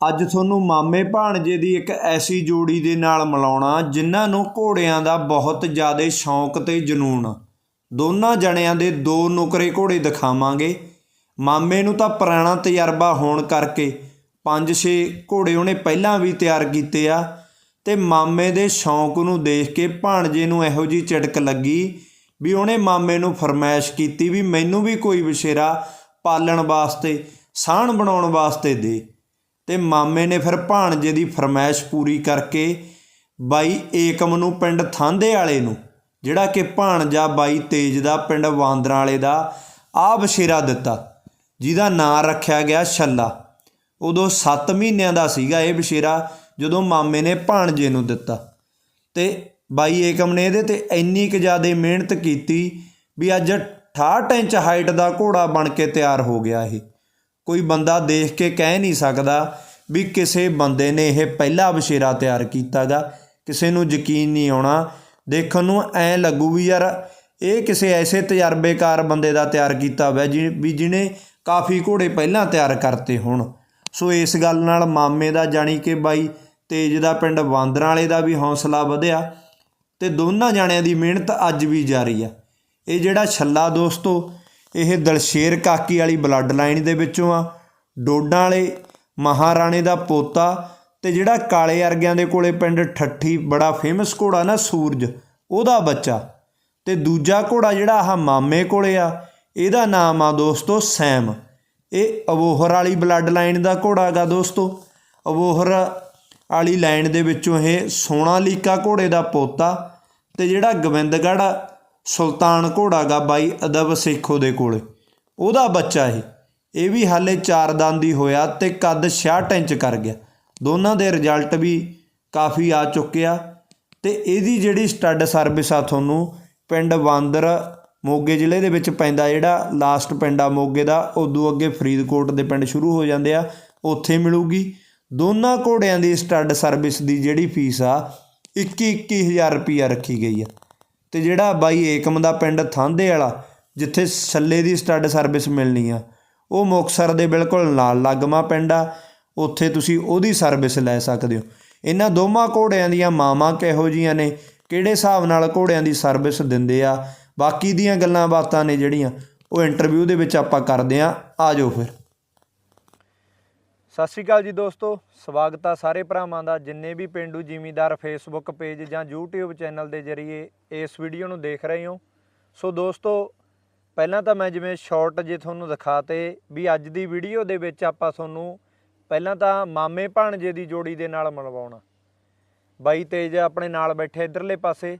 ਅੱਜ ਤੁਹਾਨੂੰ ਮਾਮੇ ਭਾਣਜੇ ਦੀ ਇੱਕ ਐਸੀ ਜੋੜੀ ਦੇ ਨਾਲ ਮਿਲਾਉਣਾ, ਜਿਨ੍ਹਾਂ ਨੂੰ ਘੋੜਿਆਂ ਦਾ ਬਹੁਤ ਜ਼ਿਆਦਾ ਸ਼ੌਂਕ ਤੇ ਜਨੂਨ। ਦੋਨਾਂ ਜਣਿਆਂ ਦੇ ਦੋ ਨੁਕਰੇ ਘੋੜੇ ਦਿਖਾਵਾਂਗੇ। ਮਾਮੇ ਨੂੰ ਤਾਂ ਪੁਰਾਣਾ ਤਜਰਬਾ ਹੋਣ ਕਰਕੇ 5-6 ਘੋੜੇ ਉਹਨੇ ਪਹਿਲਾਂ ਵੀ ਤਿਆਰ ਕੀਤੇ ਆ ਤੇ ਮਾਮੇ ਦੇ ਸ਼ੌਂਕ ਨੂੰ ਦੇਖ ਕੇ ਭਾਣਜੇ ਨੂੰ ਇਹੋ ਜੀ ਝਟਕ ਲੱਗੀ ਵੀ ਉਹਨੇ ਮਾਮੇ ਨੂੰ ਫਰਮਾਇਸ਼ ਕੀਤੀ ਵੀ ਮੈਨੂੰ ਵੀ ਕੋਈ ਵਿਸ਼ੇਰਾ ਪਾਲਣ ਵਾਸਤੇ ਸਾਹਣ ਬਣਾਉਣ ਵਾਸਤੇ ਦੇ। ਤੇ ਮਾਮੇ ਨੇ ਫਿਰ ਭਾਣਜੇ ਦੀ ਫਰਮਾਇਸ਼ ਪੂਰੀ ਕਰਕੇ ਬਾਈ ਏਕਮ ਨੂੰ ਪਿੰਡ ਥਾਂਦੇ ਵਾਲੇ ਨੂੰ, ਜਿਹੜਾ ਕਿ ਭਾਣਜਾ ਬਾਈ ਤੇਜ ਦਾ ਪਿੰਡ ਵਾਂਦਰਾਂ ਵਾਲੇ ਦਾ ਆ ਬਸ਼ੇਰਾ ਦਿੱਤਾ, ਜਿਹਦਾ ਨਾਂ ਰੱਖਿਆ ਗਿਆ ਛੱਲਾ। ਉਦੋਂ 7 ਮਹੀਨਿਆਂ ਦਾ ਸੀਗਾ ਇਹ ਬਸ਼ੇਰਾ, ਜਦੋਂ ਮਾਮੇ ਨੇ ਭਾਣਜੇ ਨੂੰ ਦਿੱਤਾ। ਤੇ ਬਾਈ ਏਕਮ ਨੇ ਇਹਦੇ ਤੇ ਇੰਨੀ ਕੁ ਜ਼ਿਆਦਾ ਮਿਹਨਤ ਕੀਤੀ ਵੀ ਅੱਜ 68 ਇੰਚ ਹਾਈਟ ਦਾ ਘੋੜਾ ਬਣ ਕੇ ਤਿਆਰ ਹੋ ਗਿਆ ਇਹ। ਕੋਈ ਬੰਦਾ ਦੇਖ ਕੇ ਕਹਿ ਨਹੀਂ ਸਕਦਾ ਵੀ ਕਿਸੇ ਬੰਦੇ ਨੇ ਇਹ ਪਹਿਲਾ ਬਸ਼ੇਰਾ ਤਿਆਰ ਕੀਤਾਗਾ ਕਿਸੇ ਨੂੰ ਯਕੀਨ ਨਹੀਂ ਆਉਣਾ। ਦੇਖਣ ਨੂੰ ਐ ਲੱਗੂ ਵੀ ਯਾਰ, ਇਹ ਕਿਸੇ ਐਸੇ ਤਜਰਬੇਕਾਰ ਬੰਦੇ ਦਾ ਤਿਆਰ ਕੀਤਾ ਹੋਇਆ ਜੀ, ਵੀ ਜਿਹਨੇ ਕਾਫੀ ਘੋੜੇ ਪਹਿਲਾਂ ਤਿਆਰ ਕਰਤੇ ਹੋਣ। ਸੋ ਇਸ ਗੱਲ ਨਾਲ ਮਾਮੇ ਦਾ ਜਾਣੀ ਕਿ ਬਾਈ ਤੇਜ ਦਾ ਪਿੰਡ ਬਾਂਦਰਾਂ ਵਾਲੇ ਦਾ ਵੀ ਹੌਸਲਾ ਵਧਿਆ ਤੇ ਦੋਨਾਂ ਜਾਣਿਆਂ ਦੀ ਮਿਹਨਤ ਅੱਜ ਵੀ ਜਾਰੀ ਆ। ਇਹ ਜਿਹੜਾ ਛੱਲਾ ਦੋਸਤੋ ਇਹ ਦਲਸ਼ੇਰ ਕਾਕੀ ਵਾਲੀ ਬਲੱਡ ਲਾਈਨ ਦੇ ਵਿੱਚੋਂ ਆ। ਡੋਡਾਂ ਵਾਲੇ ਮਹਾਰਾਣੇ ਦਾ ਪੋਤਾ ਤੇ ਜਿਹੜਾ ਕਾਲੇ ਅਰਗਿਆਂ ਦੇ ਕੋਲੇ ਪਿੰਡ ਠੱਠੀ ਬੜਾ ਫੇਮਸ ਘੋੜਾ ਨਾ ਸੂਰਜ, ਉਹਦਾ ਬੱਚਾ। ਤੇ ਦੂਜਾ ਘੋੜਾ ਜਿਹੜਾ ਆਹ ਮਾਮੇ ਕੋਲੇ ਆ, ਇਹਦਾ ਨਾਮ ਆ ਦੋਸਤੋ ਸੈਮ। ਇਹ ਅਬੋਹਰ ਵਾਲੀ ਬਲੱਡ ਲਾਈਨ ਦਾ ਘੋੜਾ ਗਾ ਦੋਸਤੋ। ਅਬੋਹਰ ਵਾਲੀ ਲਾਈਨ ਦੇ ਵਿੱਚੋਂ ਇਹ ਸੋਨਾਲੀਕਾ ਘੋੜੇ ਦਾ ਪੋਤਾ ਤੇ ਜਿਹੜਾ ਗੋਬਿੰਦਗੜ੍ਹ ਸੁਲਤਾਨ ਘੋੜਾ ਗਾ ਬਾਈ ਅਦਬ ਸੇਖੋ ਦੇ ਕੋਲੇ। ਉਹਦਾ ਬੱਚਾ ਇਹ। ਇਹ ਵੀ ਹਾਲੇ ਚਾਰ ਦੰਦ ਹੀ ਹੋਇਆ ਤੇ ਕੱਦ 66 ਇੰਚ ਕਰ ਗਿਆ। ਦੋਨਾਂ ਦੇ ਰਿਜ਼ਲਟ ਵੀ ਕਾਫੀ ਆ ਚੁੱਕਿਆ ਤੇ ਇਹਦੀ ਜਿਹੜੀ ਸਟੱਡ ਸਰਵਿਸ ਆ ਤੁਹਾਨੂੰ ਪਿੰਡ ਬਾਂਦਰ ਮੋਗੇ ਜ਼ਿਲ੍ਹੇ ਦੇ ਵਿੱਚ ਪੈਂਦਾ, ਜਿਹੜਾ ਲਾਸਟ ਪਿੰਡ ਆ ਮੋਗੇ ਦਾ, ਉਦੋਂ ਅੱਗੇ ਫਰੀਦਕੋਟ ਦੇ ਪਿੰਡ ਸ਼ੁਰੂ ਹੋ ਜਾਂਦੇ ਆ, ਉੱਥੇ ਮਿਲੂਗੀ। ਦੋਨਾਂ ਘੋੜਿਆਂ ਦੀ ਸਟੱਡ ਸਰਵਿਸ ਦੀ ਜਿਹੜੀ ਫੀਸ ਆ 21 21000 ਰੁਪਈਆ ਰੱਖੀ ਗਈ ਆ। ਤੇ ਜਿਹੜਾ ਬਾਈ ਏਕਮ ਦਾ ਪਿੰਡ ਥਾਂਦੇ ਵਾਲਾ, ਜਿੱਥੇ ਛੱਲੇ ਦੀ ਸਟੱਡ ਸਰਵਿਸ ਮਿਲਣੀ ਆ, ਉਹ ਮੁਕਤਸਰ ਦੇ ਬਿਲਕੁਲ ਨਾਲ ਲੱਗਮਾ ਪਿੰਡ ਆ, ਉੱਥੇ ਤੁਸੀਂ ਉਹਦੀ ਸਰਵਿਸ ਲੈ ਸਕਦੇ ਹੋ। ਇਹਨਾਂ ਦੋਵਾਂ ਘੋੜਿਆਂ ਦੀਆਂ ਮਾਵਾਂ ਕਿਹੋ ਜੀਆਂ ਨੇ, ਕਿਹੜੇ ਹਿਸਾਬ ਨਾਲ ਘੋੜਿਆਂ ਦੀ ਸਰਵਿਸ ਦਿੰਦੇ ਆ, ਬਾਕੀ ਦੀਆਂ ਗੱਲਾਂ ਬਾਤਾਂ ਨੇ ਜਿਹੜੀਆਂ, ਉਹ ਇੰਟਰਵਿਊ ਦੇ ਵਿੱਚ ਆਪਾਂ ਕਰਦੇ ਆ ਆ ਜਾਓ ਫਿਰ। ਸਤਿ ਸ਼੍ਰੀ ਅਕਾਲ ਜੀ ਦੋਸਤੋ, ਸਵਾਗਤ ਆ ਸਾਰੇ ਭਰਾਵਾਂ ਦਾ ਜਿੰਨੇ ਵੀ ਪਿੰਡੂ ਜ਼ਿਮੀਦਾਰ ਫੇਸਬੁੱਕ ਪੇਜ ਜਾਂ YouTube ਚੈਨਲ ਦੇ ਜ਼ਰੀਏ ਇਸ ਵੀਡੀਓ ਨੂੰ ਦੇਖ ਰਹੇ ਹੋ। ਸੋ ਦੋਸਤੋ, ਪਹਿਲਾਂ ਤਾਂ ਮੈਂ ਜਿਵੇਂ ਸ਼ਾਰਟ ਜੇ ਤੁਹਾਨੂੰ ਦਿਖਾਤੇ ਵੀ ਅੱਜ ਦੀ ਵੀਡੀਓ ਦੇ ਵਿੱਚ ਆਪਾਂ ਤੁਹਾਨੂੰ ਪਹਿਲਾਂ ਤਾਂ ਮਾਮੇ ਭਾਣਜੇ ਦੀ ਜੋੜੀ ਦੇ ਨਾਲ ਮਿਲਵਾਉਣਾ। ਬਾਈ ਤੇਜ ਆਪਣੇ ਨਾਲ ਬੈਠੇ ਇਧਰਲੇ ਪਾਸੇ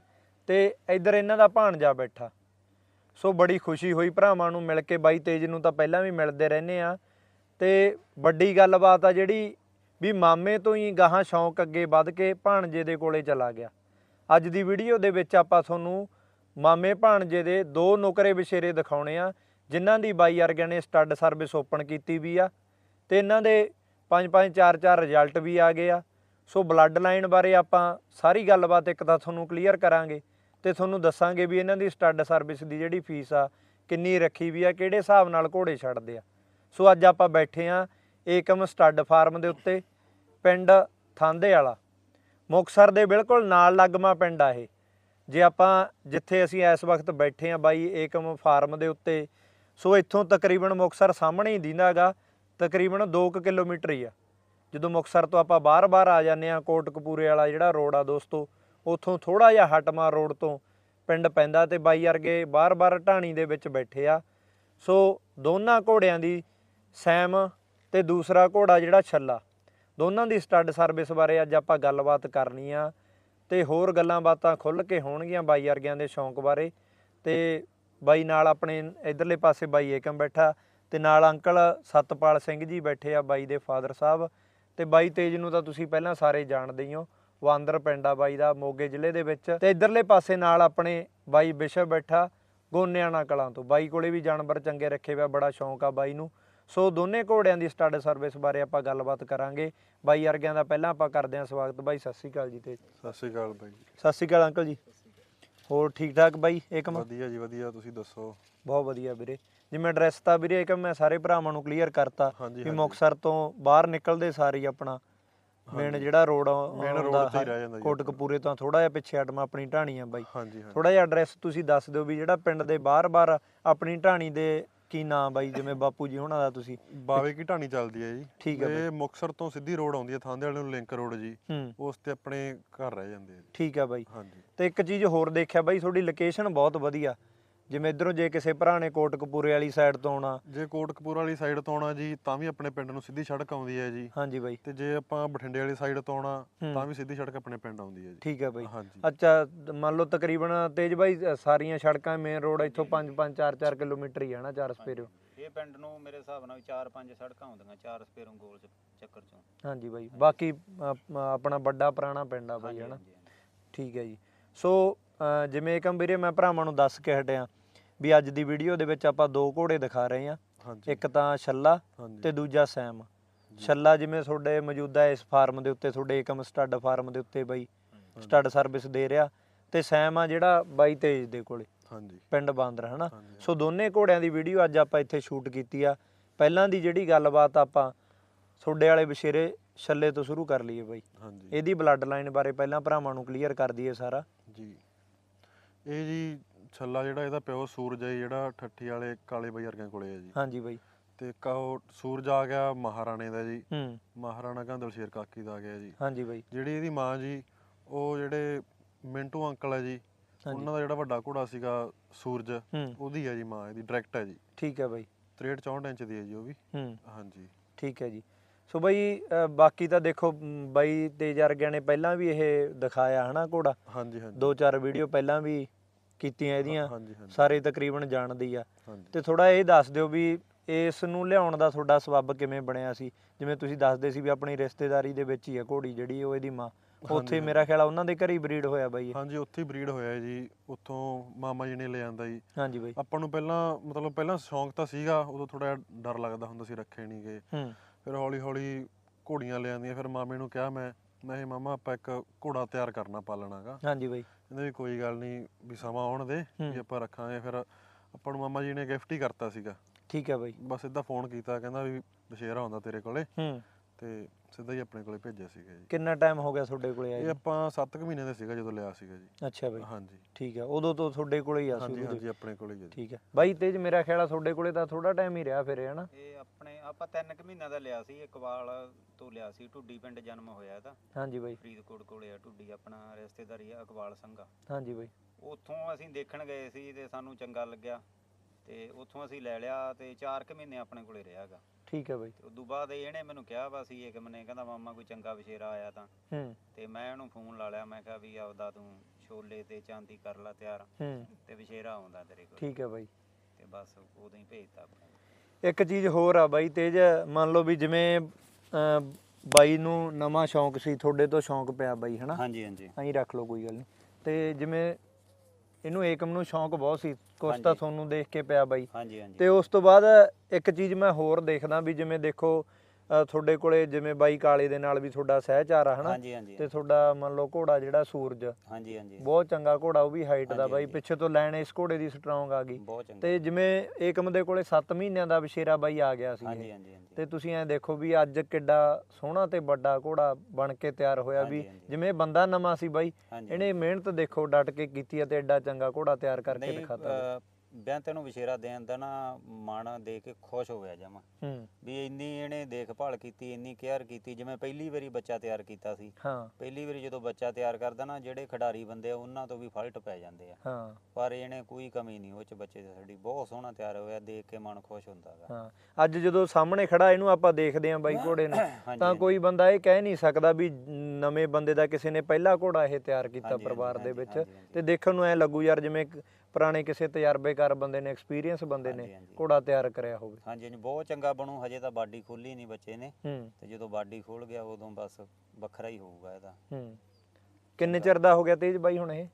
ਤੇ ਇਧਰ ਇਹਨਾਂ ਦਾ ਭਾਣਜਾ ਬੈਠਾ। ਸੋ ਬੜੀ ਖੁਸ਼ੀ ਹੋਈ ਭਰਾਵਾਂ ਨੂੰ ਮਿਲ ਕੇ, ਬਾਈ ਤੇਜ ਨੂੰ ਤਾਂ ਪਹਿਲਾਂ ਵੀ ਮਿਲਦੇ ਰਹਿੰਦੇ ਆ। ਤੇ ਵੱਡੀ ਗੱਲਬਾਤ ਆ ਜਿਹੜੀ ਵੀ ਮਾਮੇ ਤੋਂ ਹੀ ਗਾਹਾਂ ਸ਼ੌਂਕ ਅੱਗੇ ਵੱਧ ਕੇ ਭਾਣਜੇ ਦੇ ਕੋਲੇ ਚਲਾ ਗਿਆ। ਅੱਜ ਦੀ ਵੀਡੀਓ ਦੇ ਵਿੱਚ ਆਪਾਂ ਤੁਹਾਨੂੰ ਮਾਮੇ ਭਾਣਜੇ ਦੇ ਦੋ ਨੁਕਰੇ ਵਿਸ਼ੇਰੇ ਦਿਖਾਉਣੇ ਆ, ਜਿਨ੍ਹਾਂ ਦੀ ਬਾਈ ਵਰਗਿਆਂ ਨੇ ਸਟੱਡ ਸਰਵਿਸ ਓਪਨ ਕੀਤੀ ਵੀ ਆ ਤੇ ਇਹਨਾਂ ਦੇ 5-5 4-4 ਰਿਜ਼ਲਟ ਵੀ ਆ ਗਏ ਆ। ਸੋ ਬਲੱਡ ਲਾਈਨ ਬਾਰੇ ਆਪਾਂ ਸਾਰੀ ਗੱਲਬਾਤ ਇੱਕ ਤਾਂ ਤੁਹਾਨੂੰ ਕਲੀਅਰ ਕਰਾਂਗੇ ਤੇ ਤੁਹਾਨੂੰ ਦੱਸਾਂਗੇ ਵੀ ਇਹਨਾਂ ਦੀ ਸਟੱਡ ਸਰਵਿਸ ਦੀ ਜਿਹੜੀ ਫੀਸ ਆ ਕਿੰਨੀ ਰੱਖੀ ਵੀ ਆ, ਕਿਹੜੇ ਹਿਸਾਬ ਨਾਲ ਘੋੜੇ ਛੱਡਦੇ ਆ। ਸੋ ਅੱਜ ਆਪਾਂ ਬੈਠੇ ਆ ਏਕਮ ਸਟੱਡ ਫਾਰਮ ਦੇ ਉੱਤੇ, ਪਿੰਡ ਥਾਂਦੇ ਵਾਲਾ। ਮੁਕਸਰ ਦੇ ਬਿਲਕੁਲ ਨਾਲ ਲੱਗਮਾ ਪਿੰਡ ਆ ਇਹ। ਜੇ ਆਪਾਂ ਜਿੱਥੇ ਅਸੀਂ ਇਸ ਵਕਤ ਬੈਠੇ ਆ ਬਾਈ ਏਕਮ ਫਾਰਮ ਦੇ ਉੱਤੇ, ਸੋ ਇੱਥੋਂ ਤਕਰੀਬਨ ਮੁਕਸਰ ਸਾਹਮਣੇ ਹੀ ਦਿੰਦਾਗਾ ਤਕਰੀਬਨ 2 ਕਿਲੋਮੀਟਰ ਹੀ ਆ। ਜਦੋਂ ਮੁਕਸਰ ਤੋਂ ਆਪਾਂ ਬਾਹਰ-ਬਾਹਰ ਆ ਜਾਂਦੇ ਆ ਕੋਟਕਪੂਰੇ ਵਾਲਾ ਜਿਹੜਾ ਰੋਡ ਆ ਦੋਸਤੋ, ਉੱਥੋਂ ਥੋੜਾ ਜਿਹਾ ਹਟਮਾ ਰੋਡ ਤੋਂ ਪਿੰਡ ਪੈਂਦਾ ਤੇ ਬਾਈ ਵਰਗੇ ਬਾਹਰ-ਬਾਹਰ ਢਾਣੀ ਦੇ ਵਿੱਚ ਬੈਠੇ ਆ। ਸੋ ਦੋਨਾਂ ਘੋੜਿਆਂ ਦੀ ਸੈਮ ਤੇ ਦੂਸਰਾ ਘੋੜਾ ਜਿਹੜਾ ਛੱਲਾ। ਦੋਨਾਂ ਦੀ ਸਟੱਡ ਸਰਵਿਸ ਬਾਰੇ ਅੱਜ ਆਪਾਂ ਗੱਲਬਾਤ ਕਰਨੀ ਆ ਤੇ ਹੋਰ ਗੱਲਾਂ ਬਾਤਾਂ ਖੁੱਲ ਕੇ ਹੋਣਗੀਆਂ ਬਾਈ ਵਰਗਿਆਂ ਦੇ ਸ਼ੌਂਕ ਬਾਰੇ। ਤੇ ਬਾਈ ਨਾਲ ਆਪਣੇ ਇਧਰਲੇ ਪਾਸੇ ਬਾਈ ਏਕਮ ਬੈਠਾ ਤੇ ਨਾਲ ਅੰਕਲ ਸਤਪਾਲ ਸਿੰਘ ਜੀ ਬੈਠੇ ਆ ਬਾਈ ਦੇ ਫਾਦਰ ਸਾਹਿਬ। ਤੇ ਬਾਈ ਤੇਜ ਨੂੰ ਤਾਂ ਤੁਸੀਂ ਪਹਿਲਾਂ ਸਾਰੇ ਜਾਣਦੇ ਹੀ ਹੋ, ਵਾਂਦਰ ਪਿੰਡ ਆ ਬਾਈ ਦਾ, ਮੋਗੇ ਜ਼ਿਲ੍ਹੇ ਦੇ ਵਿੱਚ। ਤੇ ਇਧਰਲੇ ਪਾਸੇ ਨਾਲ ਆਪਣੇ ਬਾਈ ਬਿਸ਼ਪ ਬੈਠਾ ਗੋਨਿਆਣਾ ਕਲਾਂ ਤੋਂ। ਬਾਈ ਕੋਲੇ ਵੀ ਜਾਨਵਰ ਚੰਗੇ ਰੱਖੇ ਹੋਇਆ ਬੜਾ ਸ਼ੌਂਕ ਆ ਬਾਈ ਨੂੰ। ਸੋ ਦੋਨੇ ਘੋੜਿਆਂ ਦੀ ਸਟੱਡ ਸਰਵਿਸ ਬਾਰੇ ਆਪਾਂ ਗੱਲਬਾਤ ਕਰਾਂਗੇ। ਬਾਈ ਵਰਗਿਆਂ ਦਾ ਪਹਿਲਾਂ ਆਪਾਂ ਕਰਦੇ ਹਾਂ ਸਵਾਗਤ। ਬਾਈ ਸਤਿ ਸ਼੍ਰੀ ਅਕਾਲ ਜੀ ਤੇ। ਸਤਿ ਸ਼੍ਰੀ ਅਕਾਲ ਬਾਈ। ਸਤਿ ਸ਼੍ਰੀ ਅਕਾਲ ਅੰਕਲ ਜੀ। ਹੋਰ ਠੀਕ ਠਾਕ ਬਾਈ? ਏਕਮ? ਵਧੀਆ ਜੀ ਵਧੀਆ। ਤੁਸੀਂ ਦੱਸੋ? ਬਹੁਤ ਵਧੀਆ ਵੀਰੇ। ਜਿਵੇਂ ਐਡਰੈਸ ਤਾਂ ਵੀਰੇ ਕਿ ਮੈਂ ਸਾਰੇ ਭਰਾਵਾਂ ਨੂੰ ਕਲੀਅਰ ਕਰਤਾ ਹਾਂਜੀ। ਮੁਕਸਰ ਤੋਂ ਬਾਹਰ ਨਿਕਲਦੇ ਸਾਰੀ ਆਪਣਾ ਮੇਨ ਜਿਹੜਾ ਰੋਡ Main road ਤੇ ਹੀ ਰਹਿ ਜਾਂਦਾ ਜੀ ਕੋਟਕਪੂਰੇ ਤੋਂ ਥੋੜਾ ਜਿਹਾ ਪਿੱਛੇ ਹਟਮਾ ਆਪਣੀ ਢਾਣੀ ਆ ਬਾਈ। ਥੋੜਾ ਜਿਹਾ ਐਡਰੈਸ ਤੁਸੀਂ ਦੱਸ ਦਿਓ ਵੀ ਜਿਹੜਾ ਪਿੰਡ ਦੇ ਬਾਹਰ-ਬਾਹਰ ਆਪਣੀ ਢਾਣੀ ਦੇ ਕੀ ਨਾਮ ਬਾਈ? ਜਿਵੇਂ ਬਾਪੂ ਜੀ ਹੁਣਾਂ ਦਾ ਤੁਸੀਂ। ਬਾਵੇ ਕੀ ਢਾਣੀ ਚੱਲਦੀ ਹੈ ਜੀ। ਠੀਕ ਹੈ ਇਹ ਮੁਕਸਰ ਤੋਂ ਸਿੱਧੀ ਰੋਡ ਆਉਂਦੀ ਹੈ ਥਾਂਦੇ ਵਾਲੇ ਨੂੰ ਲਿੰਕ ਰੋਡ ਜੀ। ਹੂੰ। ਉਸ ਤੇ ਆਪਣੇ ਘਰ ਰਹਿ ਜਾਂਦੇ ਆ ਠੀਕ ਆ ਬਾਈ। ਹਾਂਜੀ। ਤੇ ਇੱਕ ਚੀਜ਼ ਹੋਰ ਦੇਖਿਆ ਬਾਈ ਤੁਹਾਡੀ ਲੋਕੇਸ਼ਨ ਬਹੁਤ ਵਧੀਆ। ਜਿਵੇਂ ਇਧਰੋਂ ਜੇ ਕਿਸੇ ਭਰਾ ਨੇ ਕੋਟਕਪੂਰੇ ਵਾਲੀ ਸਾਈਡ ਤੋਂ ਆਉਣਾ। ਜੇ ਕੋਟਕਪੂਰ ਵਾਲੀ ਸਾਈਡ ਤੋਂ ਆਉਣਾ ਜੀ ਤਾਂ ਵੀ ਆਪਣੇ ਪਿੰਡ ਨੂੰ ਸਿੱਧੀ ਸੜਕ ਆਉਂਦੀ ਹੈ ਜੀ। ਹਾਂਜੀ ਬਾਈ। ਤੇ ਜੇ ਆਪਾਂ ਬਠਿੰਡੇ ਵਾਲੀ ਸਾਈਡ ਤੋਂ ਆਉਣਾ ਹੂੰ। ਤਾਂ ਵੀ ਸਿੱਧੀ ਸੜਕ ਆਪਣੇ ਪਿੰਡ ਆਉਂਦੀ ਹੈ ਜੀ। ਠੀਕ ਆ ਬਾਈ। ਹਾਂਜੀ। ਅੱਛਾ ਮੰਨ ਲਓ ਤਕਰੀਬਨ ਤੇਜ ਬਾਈ ਅ, ਸਾਰੀਆਂ ਸੜਕਾਂ ਮੇਨ ਰੋਡ ਇੱਥੋਂ 5-5 4-4 ਕਿਲੋਮੀਟਰ ਹੀ ਆ ਨਾ ਚਾਰ ਸਪੇਰੋ ਇਹ ਪਿੰਡ ਨੂੰ ਮੇਰੇ ਹਿਸਾਬ ਨਾਲ 4-5 ਸੜਕਾਂ ਆਉਂਦੀਆਂ ਚਾਰ ਸਪੇਰੋਂ ਗੋਲ ਚ- ਚੱਕਰ ਚੋਂ। ਹਾਂਜੀ ਬਾਈ। ਬਾਕੀ ਅ, ਅ, ਆਪਣਾ ਵੱਡਾ ਪੁਰਾਣਾ ਪਿੰਡ ਆ ਬਾਈ ਹਾਂਜੀ, ਹਾਂਜੀ, ਹਾਂਜੀ। ਠੀਕ ਹੈ ਜੀ। ਸੋ ਅ, ਜਿਵੇਂ ਵੀਰੇ ਮੈਂ ਭਰਾਵਾਂ ਨੂੰ ਦੱਸ ਕੇ ਹਟਿਆ। ਵੀ ਅੱਜ ਦੀ ਵੀਡੀਓ ਦੇ ਵਿੱਚ ਆਪਾਂ ਦੋ ਘੋੜੇ ਦਿਖਾ ਰਹੇ ਹਾਂ। ਹਾਂਜੀ। ਇੱਕ ਤਾਂ ਛੱਲਾ ਤੇ ਦੂਜਾ ਸੈਮ। ਛੱਲਾ ਜਿਵੇਂ ਤੁਹਾਡੇ ਮੌਜੂਦਾ ਇਸ ਫਾਰਮ ਦੇ ਉੱਤੇ ਤੁਹਾਡੇ ਏਕਮ ਸਟੱਡ ਫਾਰਮ ਦੇ ਉੱਤੇ ਬਾਈ ਸਟੱਡ ਸਰਵਿਸ ਦੇ ਰਿਹਾ ਤੇ ਸੈਮ ਆ ਜਿਹੜਾ ਬਾਈ ਤੇਜ ਦੇ ਕੋਲੇ ਹਾਂਜੀ। ਪਿੰਡ ਬਾਂਦਰ ਹਨਾ। ਸੋ ਦੋਨੇ ਘੋੜਿਆਂ ਦੀ ਵੀਡੀਓ ਅੱਜ ਆਪਾਂ ਇੱਥੇ ਸ਼ੂਟ ਕੀਤੀ ਆ। ਪਹਿਲਾਂ ਦੀ ਜਿਹੜੀ ਗੱਲਬਾਤ ਆਪਾਂ ਤੁਹਾਡੇ ਵਾਲੇ ਬਸ਼ੇਰੇ ਛੱਲੇ ਤੋਂ ਸ਼ੁਰੂ ਕਰ ਲਈਏ ਬਾਈ। ਹਾਂਜੀ। ਇਹਦੀ ਬਲੱਡ ਲਾਈਨ ਬਾਰੇ ਪਹਿਲਾਂ ਭਰਾਵਾਂ ਨੂੰ ਕਲੀਅਰ ਕਰ ਦਈਏ ਸਾਰਾ। ਜੀ। ਇਹ ਜੀ ਛੱਲਾ ਜਿਹੜਾ ਇਹਦਾ ਪਿਓ ਸੂਰਜ ਹੈ ਜਿਹੜਾ ਠੱਠੀ ਵਾਲੇ ਕਾਲੇ ਬਾਈ ਵਰਗਿਆਂ ਕੋਲੇ ਹੈ ਜੀ। ਹਾਂਜੀ ਬਾਈ। ਤੇ ਕਹੋ ਸੂਰਜ ਆ ਗਿਆ ਮਹਾਰਾਣੇ ਦਾ ਜੀ। ਹੂੰ। ਮਹਾਰਾਣਾ ਗੰਦਲ ਸ਼ੇਰ ਕਾਕੀ ਦਾ ਆ ਗਿਆ ਜੀ। ਹਾਂਜੀ ਬਾਈ। ਜਿਹੜੀ ਇਹਦੀ ਮਾਂ ਜੀ ਉਹ ਜਿਹੜੇ ਮਿੰਟੂ ਅੰਕਲ ਹੈ ਜੀ ਉਹਨਾਂ ਦਾ ਜਿਹੜਾ ਵੱਡਾ ਘੋੜਾ ਸੀਗਾ ਸੂਰਜ ਉਹਦੀ ਹੈ ਜੀ ਮਾਂ ਇਹਦੀ ਡਾਇਰੈਕਟ ਹੈ ਜੀ। ਠੀਕ ਹੈ ਬਾਈ। 63 64 ਇੰਚ ਦੀ ਹੈ ਜੀ ਉਹ ਵੀ। ਹੂੰ। ਹਾਂਜੀ। ਠੀਕ ਹੈ ਜੀ। ਸੋ ਬਾਈ ਬਾਕੀ ਤਾਂ ਦੇਖੋ ਬਾਈ ਤੇਜ ਵਰਗਿਆਂ ਨੇ ਪਹਿਲਾਂ ਵੀ ਇਹ ਦਿਖਾਇਆ ਹਨਾ ਘੋੜਾ? ਹਾਂਜੀ ਹਾਂਜੀ। ਦੋ ਚਾਰ ਵੀਡੀਓ ਪਹਿਲਾਂ ਵੀ ਕੀਤੀਆਂ ਇਹਦੀਆਂ ਹਾਂਜੀ ਹਾਂਜੀ। ਸਾਰੇ ਤਕਰੀਬਨ ਜਾਣਦੀ ਆ। ਹਾਂਜੀ। ਤੇ ਥੋੜਾ ਇਹ ਦੱਸ ਦਿਓ ਵੀ ਇਸ ਨੂੰ ਲਿਆਉਣ ਦਾ ਤੁਹਾਡਾ ਸਬੱਬ ਕਿਵੇਂ ਬਣਿਆ ਸੀ? ਜਿਵੇਂ ਤੁਸੀਂ ਦੱਸਦੇ ਸੀ ਵੀ ਆਪਣੀ ਰਿਸ਼ਤੇਦਾਰੀ ਦੇ ਵਿੱਚ ਹੀ ਆ ਘੋੜੀ ਜਿਹੜੀ ਉਹ ਇਹਦੀ ਮਾਂ। ਉੱਥੇ ਮੇਰਾ ਖਿਆਲ ਆ ਉਹਨਾਂ ਦੇ ਘਰੇ ਹੀ ਬਰੀਡ ਹੋਇਆ ਬਾਈ ਇਹ। ਹਾਂਜੀ ਉੱਥੇ ਹੀ ਬਰੀਡ ਹੋਇਆ ਹੈ ਜੀ। ਉੱਥੋਂ ਮਾਮਾ ਜੀ ਨੇ ਲੈ ਆਂਦਾ ਜੀ। ਹਾਂਜੀ ਬਾਈ। ਆਪਾਂ ਨੂੰ ਪਹਿਲਾਂ ਮਤਲਬ ਪਹਿਲਾਂ ਸ਼ੌਂਕ ਤਾਂ ਸੀਗਾ ਉਦੋਂ ਥੋੜਾ ਡਰ ਲੱਗਦਾ ਹੁੰਦਾ ਸੀ ਰੱਖੇ ਨਹੀਂ ਗਏ ਹੂੰ। ਫਿਰ ਹੌਲੀ ਹੌਲੀ ਘੋੜੀਆਂ ਲੈ ਆਂਦੀਆਂ ਫਿਰ ਮਾਮੇ ਨੂੰ ਕਿਹਾ ਮੈਂ ਮੈਂ ਕਿਹਾ, ਮਾਮਾ ਆਪਾਂ ਇੱਕ ਘੋੜਾ ਤਿਆਰ ਕਰਨਾ ਪਾਲਣਾਗਾ ਹਾਂਜੀ ਬਾਈ। ਕਹਿੰਦੇ ਵੀ ਕੋਈ ਗੱਲ ਨਹੀਂ ਵੀ ਸਮਾਂ ਆਉਣ ਦੇ ਵੀ। ਆਪਾਂ ਰੱਖਾਂਗੇ। ਫਿਰ ਆਪਾਂ ਨੂੰ ਮਾਮਾ ਜੀ ਨੇ ਗਿਫਟ ਹੀ ਕਰਤਾ ਸੀਗਾ। ਠੀਕ ਹੈ ਬਾਈ। ਬਸ ਸਿੱਧਾ ਫੋਨ ਕੀਤਾ ਕਹਿੰਦਾ ਵੀ ਬਸ਼ੇਰਾ ਹੁੰਦਾ ਤੇਰੇ ਕੋਲੇ। ਹੂੰ। ਤੇ ਸਿੱਧਾ ਹੀ ਆਪਣੇ ਕੋਲੇ ਭੇਜਿਆ ਸੀਗਾ ਜੀ। ਕਿੰਨਾ ਟਾਈਮ ਹੋ ਗਿਆ ਤੁਹਾਡੇ ਕੋਲੇ ਆਏ ਇਹ ਆਪਾਂ 7 ਕੁ ਮਹੀਨੇ ਦਾ ਸੀਗਾ ਜਦੋਂ ਲਿਆ ਸੀਗਾ ਜੀ। ਅੱਛਾ ਬਾਈ। ਹਾਂਜੀ। ਠੀਕ ਹੈ ਉਦੋਂ ਤੋਂ ਤੁਹਾਡੇ ਕੋਲੇ ਹੀ ਆ ਹਾਂਜੀ ਸ਼ੁਰੂ ਦੇ ਹਾਂਜੀ ਆਪਣੇ ਕੋਲੇ ਹੀ ਹੈ ਜੀ। ਠੀਕ ਹੈ ਬਾਈ ਤੇਜ ਮੇਰਾ ਖਿਆਲ ਆ ਤੁਹਾਡੇ ਕੋਲੇ ਤਾਂ ਥੋੜਾ ਟਾਈਮ ਹੀ ਰਿਹਾ ਫਿਰ ਇਹ, ਹਨਾ? ਇਹ ਆਪਣੇ ਆਪਾਂ ਤਿੰਨ ਕੁ ਮਹੀਨਿਆਂ ਦਾ ਲਿਆ ਸੀ ਇਕਬਾਲ ਤੋਂ ਲਿਆ ਸੀ ਢੁੱਡੀ ਪਿੰਡ ਜਨਮ ਹੋਇਆ ਇਹਦਾ। ਹਾਂਜੀ ਬਾਈ। ਫਰੀਦਕੋਟ ਕੋਲੇ ਆ ਢੁੱਡੀ ਆਪਣਾ ਰਿਸ਼ਤੇਦਾਰੀ ਆ ਇਕਬਾਲ ਸੰਘਾ। ਹਾਂਜੀ ਬਾਈ। ਉੱਥੋਂ ਅਸੀਂ ਦੇਖਣ ਗਏ ਸੀ ਤੇ ਸਾਨੂੰ ਚੰਗਾ ਲੱਗਿਆ। ਤੇ ਉੱਥੋਂ ਅਸੀਂ ਲੈ ਲਿਆ ਤੇ 4 ਕੁ ਮਹੀਨੇ ਆਪਣੇ ਕੋਲੇ ਰਿਹਾਗਾ ਠੀਕ ਹੈ ਬਾਈ। ਤੇ ਉਦੋਂ ਬਾਅਦ ਇਹਨੇ ਮੈਨੂੰ ਕਿਹਾ ਵਾ ਸੀ ਇੱਕ ਮਨੇ ਕਹਿੰਦਾ ਮਾਮਾ ਕੋਈ ਚੰਗਾ ਵਿਸ਼ੇਰਾ ਆਇਆ ਤਾਂ। ਹੂੰ। ਤੇ ਮੈਂ ਉਹਨੂੰ ਫੋਨ ਲਾ ਲਿਆ ਮੈਂ ਕਿਹਾ ਵੀ ਆਪਦਾ ਤੂੰ ਛੋਲੇ ਤੇ ਚਾਂਦੀ ਕਰ ਲੈ ਤਿਆਰ। ਹੂੰ। ਤੇ ਵਿਸ਼ੇਰਾ ਆਉਂਦਾ ਤੇਰੇ ਕੋਲ। ਠੀਕ ਹੈ ਬਾਈ। ਤੇ ਬਸ ਉਦੋਂ ਹੀ ਭੇਜਤਾ ਆਪਣੇ। ਇੱਕ ਚੀਜ਼ ਹੋਰ ਆ ਬਾਈ ਤੇਜ ਮੰਨ ਲਓ ਵੀ ਜਿਵੇਂ ਬਾਈ ਨੂੰ ਨਵਾਂ ਸ਼ੌਂਕ ਸੀ ਤੁਹਾਡੇ ਤੋਂ ਸ਼ੌਂਕ ਪਿਆ ਬਾਈ ਹਨਾ? ਹਾਂਜੀ ਹਾਂਜੀ। ਐਂ ਰੱਖ ਲਓ ਕੋਈ ਗੱਲ ਨਹੀਂ। ਤੇ ਜਿਵੇਂ ਇਹਨੂੰ ਏਕਮ ਨੂੰ ਸ਼ੌਂਕ ਬਹੁਤ ਸੀ। ਕੁਛ ਤਾਂ। ਤੁਹਾਨੂੰ ਦੇਖ ਕੇ ਪਿਆ ਬਾਈ। ਹਾਂਜੀ ਹਾਂਜੀ। ਤੇ ਉਸ ਤੋਂ ਬਾਅਦ ਇੱਕ ਚੀਜ਼ ਮੈਂ ਹੋਰ ਦੇਖਦਾ ਵੀ ਜਿਵੇਂ ਦੇਖੋ ਤੁਹਾਡੇ ਕੋਲੇ ਜਿਵੇਂ ਬਾਈ ਕਾਲੇ ਦੇ ਨਾਲ ਵੀ ਤੁਹਾਡਾ ਸਹਿਚਾਰ ਆ ਹਨਾ? ਤੇ ਤੁਹਾਡਾ ਮੰਨ ਲਓ ਘੋੜਾ ਜਿਹੜਾ ਸੂਰਜ ਹਾਂਜੀ ਹਾਂਜੀ। ਬਹੁਤ ਚੰਗਾ ਘੋੜਾ ਉਹ ਵੀ ਹਾਈਟ ਦਾ ਬਾਈ। ਪਿੱਛੇ ਤੋਂ ਲਾਈਨ ਇਸ ਘੋੜੇ ਦੀ ਸਟਰੋਂਗ ਆ ਗਈ। ਤੇ ਜਿਵੇਂ ਏਕਮ ਦੇ ਕੋਲੇ 7 ਮਹੀਨਿਆਂ ਦਾ ਬਸ਼ੇਰਾ ਬਾਈ ਆ ਗਿਆ ਸੀ। ਹਾਂਜੀ ਹਾਂਜੀ ਤੇ ਤੁਸੀਂ ਐ ਦੇਖੋ ਵੀ ਅੱਜ ਕਿੱਡਾ ਸੋਹਣਾ ਤੇ ਵੱਡਾ ਘੋੜਾ ਬਣ ਕੇ ਤਿਆਰ ਹੋਇਆ ਵੀ। ਜਿਵੇਂ ਬੰਦਾ ਨਵਾਂ ਸੀ ਬਾਈ ਇਹਨੇ ਮਿਹਨਤ ਦੇਖੋ ਡਟ ਕੇ ਕੀਤੀ ਹੈ ਤੇ ਐਡਾ ਚੰਗਾ ਘੋੜਾ ਤਿਆਰ ਕਰਕੇ ਦਿਖਾਤਾ। ਅ, ਬੇਅੰਤ ਨੂੰ ਵਿਸ਼ੇਰਾ ਦੇਣ ਦਾ ਨਾ ਮਨ ਦੇ ਕੇ ਖੁਸ਼ ਹੋ ਗਿਆ ਜਮਾ। ਹੂੰ। ਵੀ ਇੰਨੀ ਇਹਨੇ ਦੇਖਭਾਲ ਕੀਤੀ ਇੰਨੀ ਕੇਅਰ ਕੀਤੀ ਜਿਵੇਂ ਪਹਿਲੀ ਵਾਰੀ ਬੱਚਾ ਤਿਆਰ ਕੀਤਾ ਸੀ। ਹਾਂ। ਪਹਿਲੀ ਵਾਰੀ ਜਦੋਂ ਬੱਚਾ ਤਿਆਰ ਕਰਦਾ ਨਾ ਜਿਹੜੇ ਖਿਡਾਰੀ ਬੰਦੇ ਆ ਉਹਨਾਂ ਤੋਂ ਵੀ ਫਲਟ ਪੈ ਜਾਂਦੇ ਆ। ਹਾਂ। ਪਰ ਇਹਨੇ ਕੋਈ ਕਮੀ ਨਹੀਂ ਉਹ ਚ ਬੱਚੇ ਦੀ ਸਾਡੀ ਬਹੁਤ ਸੋਹਣਾ ਤਿਆਰ ਹੋਇਆ ਦੇਖ ਕੇ ਮਨ ਖੁਸ਼ ਹੁੰਦਾ ਗਾ। ਹਾਂ। ਅੱਜ ਜਦੋਂ ਸਾਹਮਣੇ ਖੜਾ ਇਹਨੂੰ ਆਪਾਂ ਦੇਖਦੇ ਆਂ ਬਾਈ ਘੋੜੇ ਨੂੰ। ਤਾਂ ਕੋਈ ਬੰਦਾ ਇਹ ਕਹਿ ਨਹੀਂ ਸਕਦਾ ਵੀ ਨਵੇਂ ਬੰਦੇ ਦਾ ਕਿਸੇ ਨੇ ਪਹਿਲਾ ਘੋੜਾ ਇਹ ਤਿਆਰ ਕੀਤਾ ਪਰਿਵਾਰ ਦੇ ਵਿੱਚ। ਤੇ ਦੇਖਣ ਨੂੰ ਐ ਲੱਗੂ ਯਾਰ ਜਿਵੇਂ ਪੁਰਾਣੇ ਕਿਸੇ ਤਜਰਬੇਕਾਰ ਬੰਦੇ ਨੇ ਐਕਸਪੀਰੀਅੰਸ ਬੰਦੇ ਨੇ ਹਾਂਜੀ, ਹਾਂਜੀ। ਘੋੜਾ ਤਿਆਰ ਕਰਿਆ ਹੋਵੇ। ਹਾਂਜੀ ਹਾਂਜੀ। ਬਹੁਤ ਚੰਗਾ ਬਣੂ ਹਜੇ ਤਾਂ ਬਾਡੀ ਖੋਲੀ ਨਹੀਂ ਬੱਚੇ ਨੇ। ਹੂੰ। ਤੇ ਜਦੋਂ ਬਾਡੀ ਖੋਲ ਗਿਆ ਉਦੋਂ ਬਸ ਵੱਖਰਾ ਹੀ ਹੋਊਗਾ ਇਹਦਾ। ਹੂੰ। ਕਿੰਨੇ ਚਿਰ ਦਾ ਹੋ ਗਿਆ ਤੇਜ ਬਾਈ ਹੁਣ ਇਹ?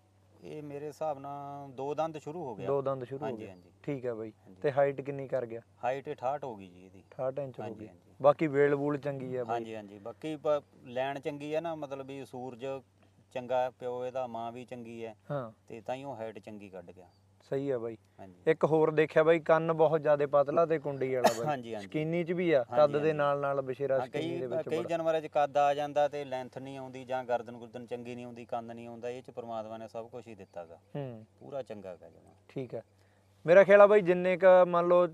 ਇਹ ਮੇਰੇ ਹਿਸਾਬ ਨਾਲ ਦੋ ਦੰਦ ਸ਼ੁਰੂ ਹੋ ਗਿਆ। ਦੋ ਦੰਦ ਸ਼ੁਰੂ ਹੋ ਹਾਂਜੀ ਗਏ। ਹਾਂਜੀ। ਠੀਕ ਹੈ ਬਾਈ। ਹਾਂਜੀ। ਤੇ ਹਾਈਟ ਕਿੰਨੀ ਕਰ ਗਿਆ? ਹਾਈਟ 68 ਹੋ ਗਈ ਜੀ ਇਹਦੀ। 68 ਇੰਚ ਹੋ ਹਾਂਜੀ, ਗਈ। ਹਾਂਜੀ। ਬਾਕੀ ਵੇਲ ਵੂਲ ਚੰਗੀ ਹੈ ਬਾਈ। ਹਾਂਜੀ ਹਾਂਜੀ। ਬਾਕੀ ਪ- ਲੈਣ ਚੰਗੀ ਹੈ ਨਾ ਮਤਲਬ ਵੀ ਸੂਰਜ ਚੰਗਾ ਪਿਓ ਇਹਦਾ ਮਾਂ ਵੀ ਚੰਗੀ ਹੈ ਹਾਂ। ਤੇ ਤਾਂ ਹੀ ਉਹ ਹਾਈਟ ਚੰਗੀ ਕੱਢ ਗਿਆ। ਸਹੀ ਆ ਬਾਈ। ਹਾਂਜੀ। ਇੱਕ ਹੋਰ ਦੇਖਿਆ ਬਾਈ ਕੰਨ ਬਹੁਤ ਜ਼ਿਆਦਾ ਪਤਲਾ ਤੇ ਕੁੰਡੀ ਵਾਲਾ ਬਾਈ। ਹਾਂਜੀ ਹਾਂਜੀ। ਸਕੀਨੀ ਚ ਵੀ ਆ ਕੱਦ ਦੇ। ਨਾਲ ਨਾਲ ਬਸ਼ੇਰਾ ਸਕੀਨੀ ਦੇ ਵਿੱਚ ਕਈ ਜਾਨਵਰਾਂ 'ਚ ਕੱਦ ਆ ਜਾਂਦਾ ਤੇ ਲੈਂਥ ਨਹੀਂ ਆਉਂਦੀ ਜਾਂ ਗਰਦਨ ਗੁਰਦਨ ਚੰਗੀ ਨਹੀਂ ਆਉਂਦੀ ਕੰਨ ਨਹੀਂ ਆਉਂਦਾ ਇਹ 'ਚ ਪ੍ਰਮਾਤਮਾ ਨੇ ਸਭ ਕੁਝ ਹੀ ਦਿੱਤਾਗਾ ਹੂੰ। ਪੂਰਾ ਚੰਗਾ ਹੈਗਾ ਜਮਾ। ਠੀਕ ਹੈ ਮੇਰਾ ਖਿਆਲ ਆ ਬਾਈ ਜਿੰਨੇ ਕ ਮੰਨ ਲਓ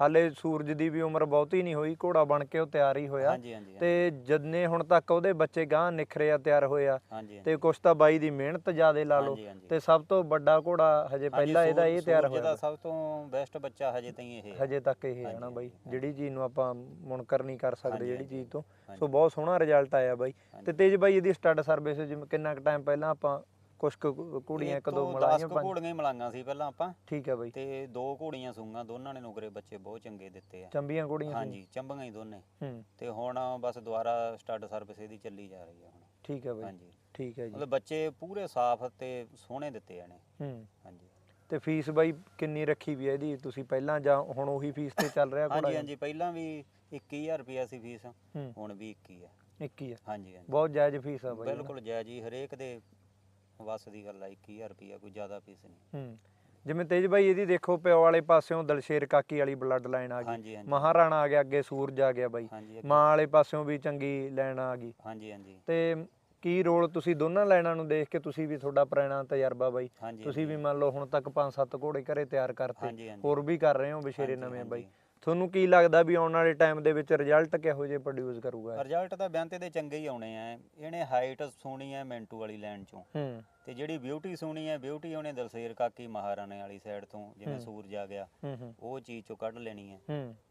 ਹਾਲੇ ਸੂਰਜ ਦੀ ਵੀ ਉਮਰ ਬਹੁਤੀ ਨਹੀਂ ਹੋਈ ਘੋੜਾ ਬਣ ਕੇ ਉਹ ਤਿਆਰ ਹੀ ਹੋਇਆ। ਹਾਂਜੀ ਹਾਂਜੀ ਤੇ ਜਿੰਨੇ ਹੁਣ ਤੱਕ ਉਹਦੇ ਬੱਚੇ ਗਾਂ ਨਿਖਰੇ ਆ ਤਿਆਰ ਹੋਏ ਆ ਹਾਂਜੀ ਤੇ ਕੁਛ ਤਾਂ ਬਾਈ ਦੀ ਮਿਹਨਤ ਜ਼ਿਆਦੇ ਲਾ ਲਓ। ਹਾਂਜੀ, ਹਾਂਜੀ। ਤੇ ਸਭ ਤੋਂ ਵੱਡਾ ਘੋੜਾ ਹਜੇ ਪਹਿਲਾਂ ਇਹਦਾ ਇਹ ਤਿਆਰ ਹੋਇਆ ਦਾ ਸਭ ਤੋਂ ਬੈਸਟ ਬੱਚਾ ਹਜੇ ਤਾਈਂ ਇਹ ਹੈ। ਹਜੇ ਤੱਕ ਇਹ ਹੈ ਨਾ ਬਾਈ ਜਿਹੜੀ ਚੀਜ਼ ਨੂੰ ਆਪਾਂ ਮੁਨਕਰ ਨਹੀਂ ਕਰ ਸਕਦੇ ਹਾਂਜੀ, ਜਿਹੜੀ ਹਾਂਜੀ, ਚੀਜ਼ ਤੋਂ। ਹਾਂਜੀ। ਸੋ ਬਹੁਤ ਸੋਹਣਾ ਰਿਜ਼ਲਟ ਆਇਆ ਬਾਈ। ਤੇ। ਤੇਜ ਬਾਈ ਇਹਦੀ ਸਟੱਡ ਸਰਵਿਸ ਜਿਵੇਂ ਕਿੰਨਾ ਕੁ ਟਾਈਮ ਪਹਿਲਾਂ ਆਪਾਂ ਕੁਛ ਕੁ ਘੋੜੀਆਂ ਇੱਕ ਦੋ ਮਲਾਈਆਂ ਪੰਜ ਘੋੜੀਆਂ ਹੀ ਮਲਾਂਗਾ ਸੀ ਪਹਿਲਾਂ ਆਪਾਂ। ਠੀਕ ਹੈ ਬਾਈ। ਤੇ ਦੋ ਘੋੜੀਆਂ ਸੂੰਗਾ ਦੋਨਾਂ ਨੇ ਨੁਕਰੇ ਬੱਚੇ ਬਹੁਤ ਚੰਗੇ ਦਿੱਤੇ ਆ। ਚੰਬੀਆਂ ਘੋੜੀਆਂ ਸੀ? ਹਾਂਜੀ ਚੰਬੀਆਂ ਹੀ ਦੋਨੇ। ਤੇ ਹੁਣ ਬਸ ਦੁਬਾਰਾ ਸਟੱਡ ਸਰਵਿਸ ਇਹਦੀ ਚੱਲੀ ਜਾ ਰਹੀ ਹੈ ਹੁਣ। ਠੀਕ ਹੈ ਬਾਈ। ਹਾਂਜੀ। ਠੀਕ ਹੈ ਜੀ। ਮਤਲਬ ਬੱਚੇ ਪੂਰੇ ਸਾਫ਼ ਤੇ ਸੋਹਣੇ ਦਿੱਤੇ ਆ ਨੇ ਹੂੰ। ਹਾਂਜੀ। ਤੇ ਫੀਸ ਬਾਈ ਕਿੰਨੀ ਰੱਖੀ ਵੀ ਹੈ ਇਹਦੀ? ਤੁਸੀਂ ਪਹਿਲਾਂ ਜਾਂ ਹੁਣ ਉਹੀ ਫੀਸ ਤੇ ਚੱਲ ਰਿਹਾ ਘੋੜਾ ਹਾਂਜੀ ਹਾਂਜੀ ਪਹਿਲਾਂ ਵੀ 21000 ਰੁਪਿਆ ਸੀ ਫੀਸ। ਹੁਣ ਵੀ 21 ਹੈ 21 ਹੈ ਹਾਂਜੀ ਹਾਂਜੀ। ਬਹੁਤ ਜਾਇਜ਼ ਫੀਸ ਆ ਬਾਈ? ਬਿਲਕੁਲ ਜਾਇਜ਼ ਹੀ ਹਰੇਕ ਦੇ ਵਸ ਦੀ ਗੱਲ ਆ 21000 ਰੁਪਿਆ ਕੋਈ ਜ਼ਿਆਦਾ ਫੀਸ ਨਹੀਂ। ਹੂੰ। ਜਿਵੇਂ ਤੇਜ ਬਾਈ ਇਹਦੀ ਦੇਖੋ ਪਿਓ ਵਾਲੇ ਪਾਸਿਓਂ ਦਲਸ਼ੇਰ ਕਾਕੀ ਵਾਲੀ ਬਲੱਡ ਲਾਈਨ ਆ ਗਈ। ਹਾਂਜੀ ਮਹਾਰਾਣਾ ਆ ਗਿਆ ਅੱਗੇ ਸੂਰਜ ਆ ਗਿਆ ਬਾਈ। ਹਾਂਜੀ ਅੱਗੇ- ਮਾਂ ਵਾਲੇ ਪਾਸਿਓਂ ਵੀ ਚੰਗੀ ਲਾਈਨ ਆ ਗਈ। ਹਾਂਜੀ ਹਾਂਜੀ। ਤੇ ਕੀ ਰੋਲ ਤੁਸੀਂ ਦੋਨਾਂ ਲਾਈਨਾਂ ਨੂੰ ਦੇਖ ਕੇ ਤੁਸੀਂ ਵੀ ਤੁਹਾਡਾ ਪੁਰਾਣਾ ਤਜਰਬਾ ਬਾਈ? ਹਾਂਜੀ ਤੁਸੀਂ ਵੀ ਮੰਨ ਲਓ ਹੁਣ ਤੱਕ 5-7 ਘੋੜੇ ਘਰੇ ਤਿਆਰ ਕਰਤੇ। ਹਾਂਜੀ ਹਾਂਜੀ। ਹੋਰ ਵੀ ਕਰ ਰਹੇ ਹੋ ਬਸ਼ੇਰੇ ਹਾਂਜੀ, ਨਵੇਂ ਹਾਂਜੀ। ਤੁਹਾਨੂੰ ਕੀ ਲੱਗਦਾ ਵੀ ਆਉਣ ਵਾਲੇ ਟਾਈਮ ਦੇ ਵਿੱਚ ਰਿਜ਼ਲਟ ਕਿਹੋ ਜਿਹੇ ਪ੍ਰੋਡਿਊਸ ਕਰੂਗਾ? ਰਿਜ਼ਲਟ ਤਾਂ ਬਿਆਨ ਤੇ ਦੇ ਚੰਗੇ ਹੀ ਆਉਣੇ ਆ। ਇਹਨੇ ਹਾਈਟ ਸੋਹਣੀ ਹੈ ਮਿੰਟੂ ਵਾਲੀ ਲਾਈਨ ਚੋਂ। ਹੂੰ। ਤੇ ਜਿਹੜੀ ਬਿਊਟੀ ਸੋਹਣੀ ਹੈ ਬਿਊਟੀ ਉਹਨੇ ਦਲਸੇਰ ਕਾਕੀ ਮਹਾਰਾਣੇ ਵਾਲੀ ਸਾਈਡ ਤੋਂ ਜਿਵੇਂ। ਸੂਰਜ ਆ ਗਿਆ ਉਹ ਚੀਜ਼ ਚੋਂ ਕੱਢ ਲੈਣੀ ਹੈ।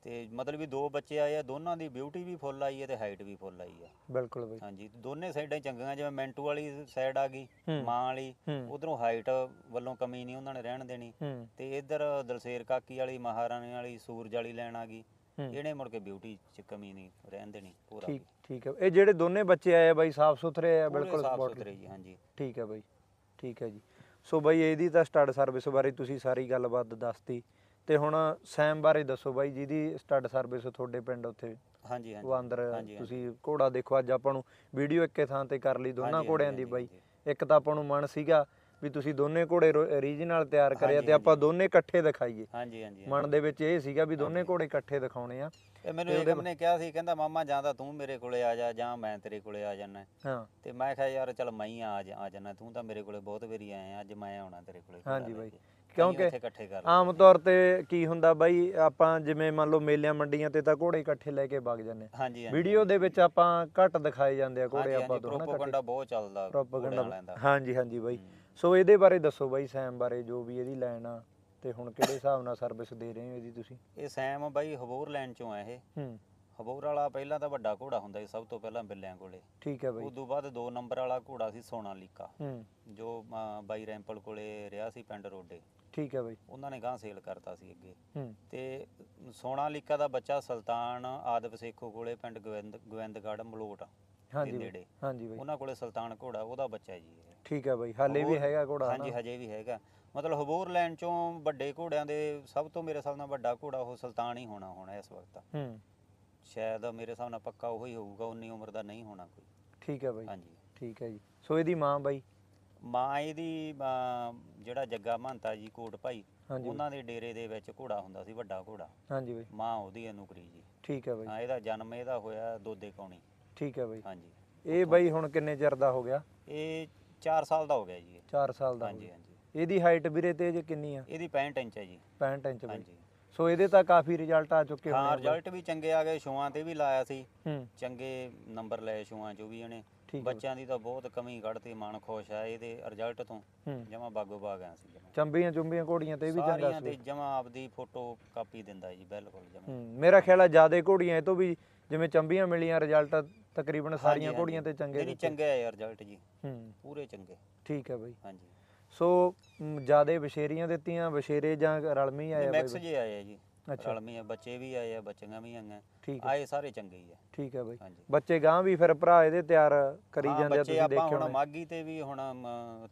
ਤੇ ਮਤਲਬ ਵੀ ਦੋ ਬੱਚੇ ਆਏ ਆ ਦੋਨਾਂ ਦੀ ਬਿਊਟੀ ਵੀ ਫੁੱਲ ਆਈ ਹੈ ਤੇ ਹਾਈਟ ਵੀ ਫੁੱਲ ਆਈ ਹੈ ਬਿਲਕੁਲ ਬਾਈ। ਹਾਂਜੀ ਦੋਨੇ ਸਾਈਡਾਂ ਚੰਗੀਆਂ ਜਿਵੇਂ ਮਿੰਟੂ ਵਾਲੀ ਸਾਈਡ ਆ ਗਈ। ਮਾਂ ਵਾਲੀ ਉਧਰੋਂ ਹਾਈਟ ਵੱਲੋਂ ਕਮੀ ਨਹੀਂ ਉਹਨਾਂ ਨੇ ਰਹਿਣ ਦੇਣੀ। ਤੇ ਇੱਧਰ ਦਲਸੇਰ ਕਾਕੀ ਵਾਲੀ ਮਹਾਰਾਣੀ ਵਾਲੀ ਸੂਰਜ ਵਾਲੀ ਲੈਣ ਆ ਗਈ। ਇਹਨੇ ਮੁੜ ਕੇ ਬਿਊਟੀ ਚ ਕਮੀ ਨਹੀਂ ਰਹਿਣ ਦੇਣੀ ਪੂਰਾ ਠੀਕ ਠੀਕ ਹੈ। ਇਹ ਜਿਹੜੇ ਦੋਨੇ ਬੱਚੇ ਆਏ ਆ ਬਾਈ ਸਾਫ਼ ਸੁਥਰੇ ਆ ਬਿਲਕੁਲ ਸਾਫ਼ ਸੁਥਰੇ ਜੀ ਹਾਂਜੀ। ਠੀਕ ਹੈ ਬਾਈ। ਠੀਕ ਹੈ ਜੀ ਸੋ ਬਾਈ ਇਹਦੀ ਤਾਂ ਸਟੱਡ ਸਰਵਿਸ ਬਾਰੇ ਤੁਸੀਂ ਸਾਰੀ ਗੱਲਬਾਤ ਦੱਸਤੀ ਤੇ ਹੁਣ ਸੈਮ ਬਾਰੇ ਦੱਸੋ ਬਾਈ ਜਿਹਦੀ ਸਟੱਡ ਸਰਵਿਸ ਤੁਹਾਡੇ ਪਿੰਡ ਉੱਥੇ ਹਾਂਜੀ ਹਾਂਜੀ ਉਹ ਅੰਦਰ ਹਾਂਜੀ, ਹਾਂਜੀ। ਤੁਸੀਂ ਘੋੜਾ ਦੇਖੋ ਅੱਜ ਆਪਾਂ ਨੂੰ ਵੀਡੀਓ ਇੱਕੇ ਥਾਂ ਤੇ ਕਰ ਲਈ ਦੋਨਾਂ ਹਾਂਜੀ, ਘੋੜਿਆਂ ਹਾਂਜੀ, ਦੀ ਬਾਈ ਹਾਂਜੀ। ਇੱਕ ਤਾਂ ਆਪਾਂ ਨੂੰ ਮਨ ਸੀਗਾ ਵੀ ਤੁਸੀਂ ਦੋਨੇ ਘੋੜੇ ਰੀਜਨਲ ਤਿਆਰ ਕਰਿਆ ਤੇ ਆਪਾਂ। ਦੋਨੇ ਇਕੱਠੇ ਦਿਖਾਈਏ। ਹਾਂਜੀ ਹਾਂਜੀ ਮਨ ਦੇ ਵਿੱਚ ਇਹ ਸੀਗਾ ਵੀ ਦੋਨੇ। ਘੋੜੇ ਇਕੱਠੇ ਦਿਖਾਉਣੇ ਆ। ਤੇ ਮੈਨੂੰ ਏਕਮ ਨੇ ਕਿਹਾ ਸੀ ਕਹਿੰਦਾ ਮਾਮਾ ਜਾਂ ਤਾਂ ਤੂੰ ਮੇਰੇ ਕੋਲੇ ਆ ਜਾ ਜਾਂ ਮੈਂ ਤੇਰੇ ਕੋਲੇ ਆ ਜਾਣਾ ਹਾਂ। ਤੇ ਮੈਂ ਕਿਹਾ ਯਾਰ ਚੱਲ ਮੈਂ ਹੀ ਆ ਆ ਜਾਣਾ ਤੂੰ ਤਾਂ ਮੇਰੇ ਕੋਲੇ ਬਹੁਤ ਵਾਰੀ ਆਇਆ ਅੱਜ ਮੈਂ ਆਉਣਾ ਤੇਰੇ ਕੋਲੇ ਹਾਂਜੀ ਬਾਈ। ਕਿਉਂਕਿ ਉੱਥੇ ਇਕੱਠੇ ਕਰ ਆਮ ਤੌਰ ਤੇ ਕੀ ਹੁੰਦਾ ਬਾਈ ਆਪਾਂ ਜਿਵੇਂ ਮੰਨ ਲਓ ਮੇਲਿਆਂ ਮੰਡੀਆਂ ਤੇ ਤਾਂ ਘੋੜੇ ਇਕੱਠੇ ਲੈ ਕੇ ਵਗ ਜਾਂਦੇ ਵੀਡੀਓ ਦੇ ਵਿੱਚ ਆਪਾਂ ਘੱਟ ਦਿਖਾਏ ਜਾਂਦੇ ਆ ਘੋੜੇ ਆਪਾਂ ਦੋਨਾਂ ਪ੍ਰੋਪਗੈਂਡਾ ਬਹੁਤ ਚੱਲਦਾ ਪ੍ਰੋਪਗੈਂਡਾ ਹਾਂਜੀ ਹਾਂਜੀ ਬਾਈ। ਸੋ ਇਹਦੇ ਬਾਰੇ ਦੱਸੋ ਬਾਈ ਸੈਮ ਬਾਰੇ ਜੋ ਵੀ ਇਹਦੀ ਲਾਈਨ ਆ ਤੇ ਹੁਣ ਕਿਹੜੇ ਹਿਸਾਬ ਨਾਲ ਸਰਵਿਸ ਦੇ ਰਹੇ ਹੋ ਇਹਦੀ ਤੁਸੀਂ? ਇਹ ਸੈਮ ਬਾਈ ਹਬੋਰ ਲੈਣ ਚੋਂ ਆ ਇਹ। ਹੂੰ। ਹਬੋਰ ਵਾਲਾ ਪਹਿਲਾਂ ਤਾਂ ਵੱਡਾ ਘੋੜਾ ਹੁੰਦਾ ਸੀ ਸਭ ਤੋਂ ਪਹਿਲਾਂ ਬਿੱਲਿਆਂ ਕੋਲੇ। ਠੀਕ ਹੈ ਬਾਈ। ਉਸ ਤੋਂ ਬਾਅਦ ਦੋ ਨੰਬਰ ਵਾਲਾ ਘੋੜਾ ਸੀ ਸੋਨਾਲੀਕਾ ਹੂੰ। ਜੋ ਬਾਈ ਰੈਂਪਲ ਕੋਲੇ ਰਿਹਾ ਸੀ ਪਿੰਡ ਰੋਡੇ। ਠੀਕ ਹੈ ਬਾਈ। ਉਹਨਾਂ ਨੇ ਗਾਂ ਸੇਲ ਕਰਤਾ ਸੀ ਅੱਗੇ। ਤੇ ਸੋਨਾਲੀਕਾ ਦਾ ਬੱਚਾ ਸੁਲਤਾਨ ਆਦਿ ਸੇਖੋ ਕੋਲੇ ਪਿੰਡ ਗੋਬਿੰਦ ਗੋਬਿੰਦਗੜ੍ਹ ਮਲੋਟ। ਦੇ ਹਾਂਜੀ ਬਾਈ ਨੇੜੇ। ਹਾਂਜੀ ਬਾਈ। ਉਹਨਾਂ ਕੋਲੇ ਸੁਲਤਾਨ ਘੋੜਾ ਉਹਦਾ ਬੱਚਾ ਜੀ ਇਹ। ਠੀਕ ਹੈ ਬਾਈ ਹਾਲੇ ਵੀ ਹੈਗਾ ਘੋੜਾ ਹਾਂਜੀ ਹਨਾ? ਹਜੇ ਵੀ ਹੈਗਾ। ਮਤਲਬ ਹਬੋਰ ਲੈਣ ਚੋਂ ਵੱਡੇ ਘੋੜਿਆਂ ਦੇ ਸਭ ਤੋਂ ਮੇਰੇ ਹਿਸਾਬ ਨਾਲ ਵੱਡਾ ਘੋੜਾ ਉਹ ਸੁਲਤਾਨ ਹੀ ਹੋਣਾ ਹੋਣਾ ਇਸ ਵਕਤ। ਹੂੰ। ਸ਼ਾਇਦ ਮੇਰੇ ਹਿਸਾਬ ਨਾਲ ਪੱਕਾ ਉਹੀ ਹੋਊਗਾ ਉਨੀ ਉਮਰ ਦਾ ਨਹੀਂ ਹੋਣਾ ਕੋਈ। ਠੀਕ ਹੈ ਬਾਈ। ਹਾਂਜੀ। ਠੀਕ ਹੈ ਜੀ। ਸੋ ਇਹਦੀ ਮਾਂ ਬਾਈ? ਮਾਂ ਇਹਦੀ ਅਮ, ਜਿਹੜਾ ਜੱਗਾ ਮਹੰਤਾ ਜੀ ਕੋਟ ਭਾਈ ਹਾਂਜੀ ਬਾਈ। ਉਹਨਾਂ ਦੇ ਡੇਰੇ ਦੇ ਵਿੱਚ ਘੋੜਾ ਹੁੰਦਾ ਸੀ ਵੱਡਾ ਘੋੜਾ। ਹਾਂਜੀ ਬਾਈ। ਮਾਂ ਉਹਦੀ ਹੈ ਨੁਕਰੀ ਜੀ। ਠੀਕ ਹੈ ਬਾਈ। ਹਾਂ ਇਹਦਾ ਜਨਮ ਇਹਦਾ ਹੋਇਆ ਦੋਦੇ ਕੌਣੀ। ਠੀਕ ਹੈ ਬਾਈ। ਹਾਂਜੀ। ਇਹ ਬਾਈ ਹੁਣ ਕਿੰਨੇ ਚਿਰ ਦਾ ਹੋ ਗਿਆ? ਇਹ 4 ਸਾਲ ਦਾ ਹੋ ਗਿਆ ਜੀ ਇਹ। 4 ਸਾਲ ਦਾ ਹੋ ਹਾਂਜੀ ਹਾਂਜੀ। ਇਹਦੀ ਹਾਈਟ ਵੀਰੇ ਤੇ ਜੇ ਕਿੰਨੀ ਆ? ਇਹਦੀ 65 ਇੰਚ ਹੈ ਜੀ। 65 ਇੰਚ ਬਾਈ। ਹਾਂਜੀ। ਸੋ ਇਹਦੇ ਤਾਂ ਕਾਫੀ ਰਿਜ਼ਲਟ ਆ ਚੁੱਕੇ ਹਾਂ ਹੋਣੇ ਬਾਈ। ਰਿਜ਼ਲਟ ਵੀ ਚੰਗੇ ਆ ਗਏ ਸ਼ੋਆਂ ਤੇ ਵੀ ਲਾਇਆ ਸੀ। ਹੂੰ। ਚੰਗੇ ਨੰਬਰ ਲਏ ਸ਼ੋਆਂ ਚੋਂ ਵੀ ਇਹਨੇ। ਠੀਕ ਹੈ। ਬੱਚਿਆਂ ਦੀ ਤਾਂ ਬਹੁਤ ਕਮੀ ਕੱਢਤੀ ਮਨ ਖੁਸ਼ ਆ ਇਹਦੇ ਰਿਜ਼ਲਟ ਤੋਂ। ਹੂੰ। ਜਮਾ ਬਾਗੋ ਬਾਗ ਆ ਸੀ ਜਮਾਂ। ਚੰਬੀਆਂ ਚੁੰਬੀਆਂ ਘੋੜੀਆਂ ਤੇ ਇਹ ਵੀ ਚੰਗਾ ਸਾਰੀਆਂ ਤੇ ਸੀ ਜਮਾ ਆਪਦੀ ਫੋਟੋ ਕਾਪੀ ਦਿੰਦਾ ਜੀ ਬਿਲਕੁਲ ਜਮਾ। ਹੂੰ ਮੇਰਾ ਖਿਆਲ ਆ ਜਿਆਦੇ ਘੋੜੀਆਂ ਇਹ ਤੋਂ ਵੀ ਜਿਵੇਂ ਚੰਬੀਆਂ ਮਿਲੀਆਂ ਰਿਜ਼ਲਟ ਤਕਰੀਬਨ ਸਾਰੀਆਂ ਘੋੜੀਆਂ ਤੇ ਚੰਗੇ ਦਿੱਤੇ। ਚੰਗੇ ਆ ਯਾਰ ਰਿਜ਼ਲਟ ਜੀ। ਹੂੰ। ਪੂਰੇ ਚੰਗੇ। ਠੀਕ ਹੈ ਬਾਈ। ਹਾਂਜੀ। ਸੋ ਜਿਆਦੇ ਬਸ਼ੇਰੀਆਂ ਦਿੱਤੀਆਂ ਬਸ਼ੇਰੇ ਜਾਂ ਰਲਮੀ ਆਇਆ ਬਾਈ ਮਿਕਸ ਜੇ ਆਏ ਆ ਜੀ। ਅੱਛਾ। ਰਲਮੀ ਆ ਬੱਚੇ ਵੀ ਆਏ ਆ ਬੱਚੀਆਂ ਵੀ ਆਈਆਂ। ਠੀਕ ਹੈ ਆਏ ਸਾਰੇ ਚੰਗੇ ਹੀ ਆ। ਠੀਕ ਹੈ ਬਾਈ। ਹਾਂਜੀ। ਬੱਚੇ ਗਾਂ ਵੀ ਫਿਰ ਭਰਾ ਇਹਦੇ ਤਿਆਰ ਕਰੀ ਹਾਂ, ਜਾਂਦੇ ਆ ਬੱਚੇ ਤੁਸੀਂ ਆਪਾਂ ਦੇਖਿਓ ਹੁਣ ਹੋਣੇ। ਮਾਗੀ ਤੇ ਵੀ ਹੁਣ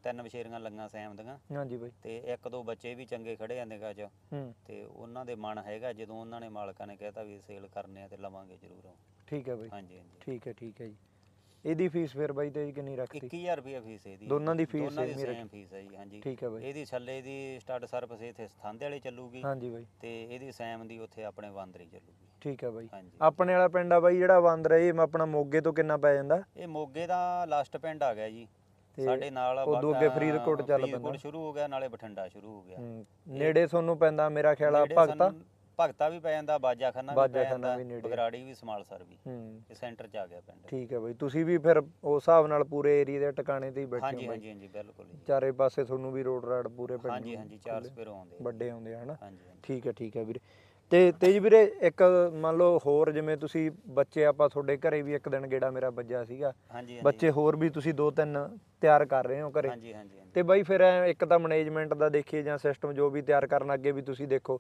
ਤਿੰਨ ਵਿਸ਼ੇਰੀਆਂ ਲੰਗਾ ਸੈਮ ਦੀਆਂ। ਹਾਂਜੀ ਬਾਈ। ਤੇ ਇੱਕ ਦੋ ਬੱਚੇ ਵੀ ਚੰਗੇ ਖੜੇ ਆ 'ਚ। ਹੂੰ। ਤੇ ਉਹਨਾਂ ਦੇ ਮਨ ਹੈਗਾ ਜਦੋਂ ਉਹਨਾਂ ਨੇ ਮਾਲਕਾਂ ਨੇ ਕਹਿਤਾ ਵੀ ਸੇਲ ਕਰਨੇ ਆ ਤੇ ਲਵਾਂਗੇ ਜ਼ਰੂਰ। ਠੀਕ ਹੈ ਬਾਈ। ਹਾਂਜੀ ਹਾਂਜੀ। ਠੀਕ ਹੈ ਠੀਕ ਹੈ ਜੀ। ਇਹਦੀ ਫੀਸ ਫਿਰ ਬਾਈ ਤੇਜ ਕਿੰਨੀ ਰੱਖਤੀ? 21000 ਰੁਪਏ ਫੀਸ ਇਹਦੀ ਦੋਨਾਂ ਦੀ ਫੀਸ ਦੋਨਾਂ ਦੀ ਸੇਮ ਫੀਸ ਹੈ ਜੀ ਹਾਂਜੀ। ਠੀਕ ਹੈ ਬਾਈ। ਇਹਦੀ ਛੱਲੇ ਦੀ ਸਟੱਡ ਸਰਵਿਸ ਇੱਥੇ ਸਥਾਂਦੇ ਵਾਲੇ ਚੱਲੂਗੀ ਹਾਂਜੀ ਬਾਈ। ਤੇ ਇਹਦੀ ਸੈਮ ਦੀ ਉੱਥੇ ਆਪਣੇ ਬਾਂਦਰੀ ਚੱਲੂਗੀ। ਠੀਕ ਹੈ ਬਾਈ। ਆਪਣੇ ਵਾਲਾ ਪਿੰਡ ਆ ਬਾਈ ਜਿਹੜਾ ਬਾਂਦਰ ਇਹ ਆਪਣਾ ਮੋਗੇ ਤੋਂ ਕਿੰਨਾ ਪੈ ਜਾਂਦਾ? ਇਹ ਮੋਗੇ ਦਾ ਲਾਸਟ ਪਿੰਡ ਆ ਗਿਆ ਜੀ। ਤੇ ਸਾਡੇ ਨਾਲ ਉਦੋਂ ਅੱਗੇ ਫਰੀਦਕੋਟ ਚੱਲ ਫਰੀਦਕੋਟ ਪੈਂਦਾ। ਸ਼ੁਰੂ ਹੋ ਗਿਆ ਨਾਲੇ ਬਠਿੰਡਾ ਸ਼ੁਰੂ ਹੋ ਗਿਆ। ਨੇੜੇ ਤੁਹਾਨੂੰ ਪੈਂਦਾ ਮੇਰਾ ਖਿਆਲ ਆ ਭਗਤਾ? ਭਗਤਾ ਵੀ ਪੈ ਜਾਂਦਾ ਬਾਜਾਖਾਨਾ ਵੀ ਬਾਜਾਖਾਨਾ ਪੈ ਜਾਂਦਾ ਵੀ ਨੇੜੇ। ਬਗਰਾੜੀ ਵੀ ਸਮਾਲਸਰ ਵੀ ਹੂੰ। ਇਹ ਸੈਂਟਰ ਚ ਆ ਗਿਆ ਪਿੰਡ। ਠੀਕ ਹੈ ਬਾਈ ਤੁਸੀਂ ਵੀ ਫਿਰ ਉਸ ਹਿਸਾਬ ਨਾਲ ਪੂਰੇ ਏਰੀਆ ਦੇ ਟਿਕਾਣੇ ਤੇ ਹੀ ਬੈਠੇ ਹਾਂਜੀ ਹੋ ਬਾਈ? ਹਾਂਜੀ ਹਾਂਜੀ ਬਿਲਕੁਲ ਜੀ। ਚਾਰੇ ਪਾਸੇ ਤੁਹਾਨੂੰ ਵੀ ਰੋਡ ਰਾਡ ਪੂਰੇ ਪਿੰਡ ਹਾਂਜੀ ਨੂੰ ਹਾਂਜੀ ਚਾਰ ਖੁੱਲ੍ਹੇ- ਸਪੇਰੋਂ ਆਉਂਦੇ ਆ। ਵੱਡੇ ਆਉਂਦੇ ਆ ਹਨਾ? ਹਾਂਜੀ ਹਾਂਜੀ। ਠੀਕ ਹੈ ਠੀਕ ਹੈ ਵੀਰੇ। ਤੇ ਤੇਜ ਵੀਰੇ ਇੱਕ ਮੰਨ ਲਓ ਹੋਰ ਜਿਵੇਂ ਤੁਸੀਂ ਬੱਚੇ ਆਪਾਂ ਤੁਹਾਡੇ ਘਰੇ ਵੀ ਇੱਕ ਦਿਨ ਗੇੜਾ ਮੇਰਾ ਵੱਜਿਆ ਸੀਗਾ। ਹਾਂਜੀ ਹਾਂਜੀ। ਬੱਚੇ ਹੋਰ ਵੀ ਤੁਸੀਂ ਦੋ ਤਿੰਨ ਤਿਆਰ ਕਰ ਰਹੇ ਹੋ ਘਰੇ? ਹਾਂਜੀ ਹਾਂਜੀ ਹਾਂਜੀ। ਤੇ ਬਾਈ ਫਿਰ ਐਂ ਇੱਕ ਤਾਂ ਮੈਨੇਜਮੈਂਟ ਦਾ ਦੇਖੀਏ ਜਾਂ ਸਿਸਟਮ ਜੋ ਵੀ ਤਿਆਰ ਕਰਨ ਅੱਗੇ ਵੀ ਤੁਸੀਂ ਦੇਖੋ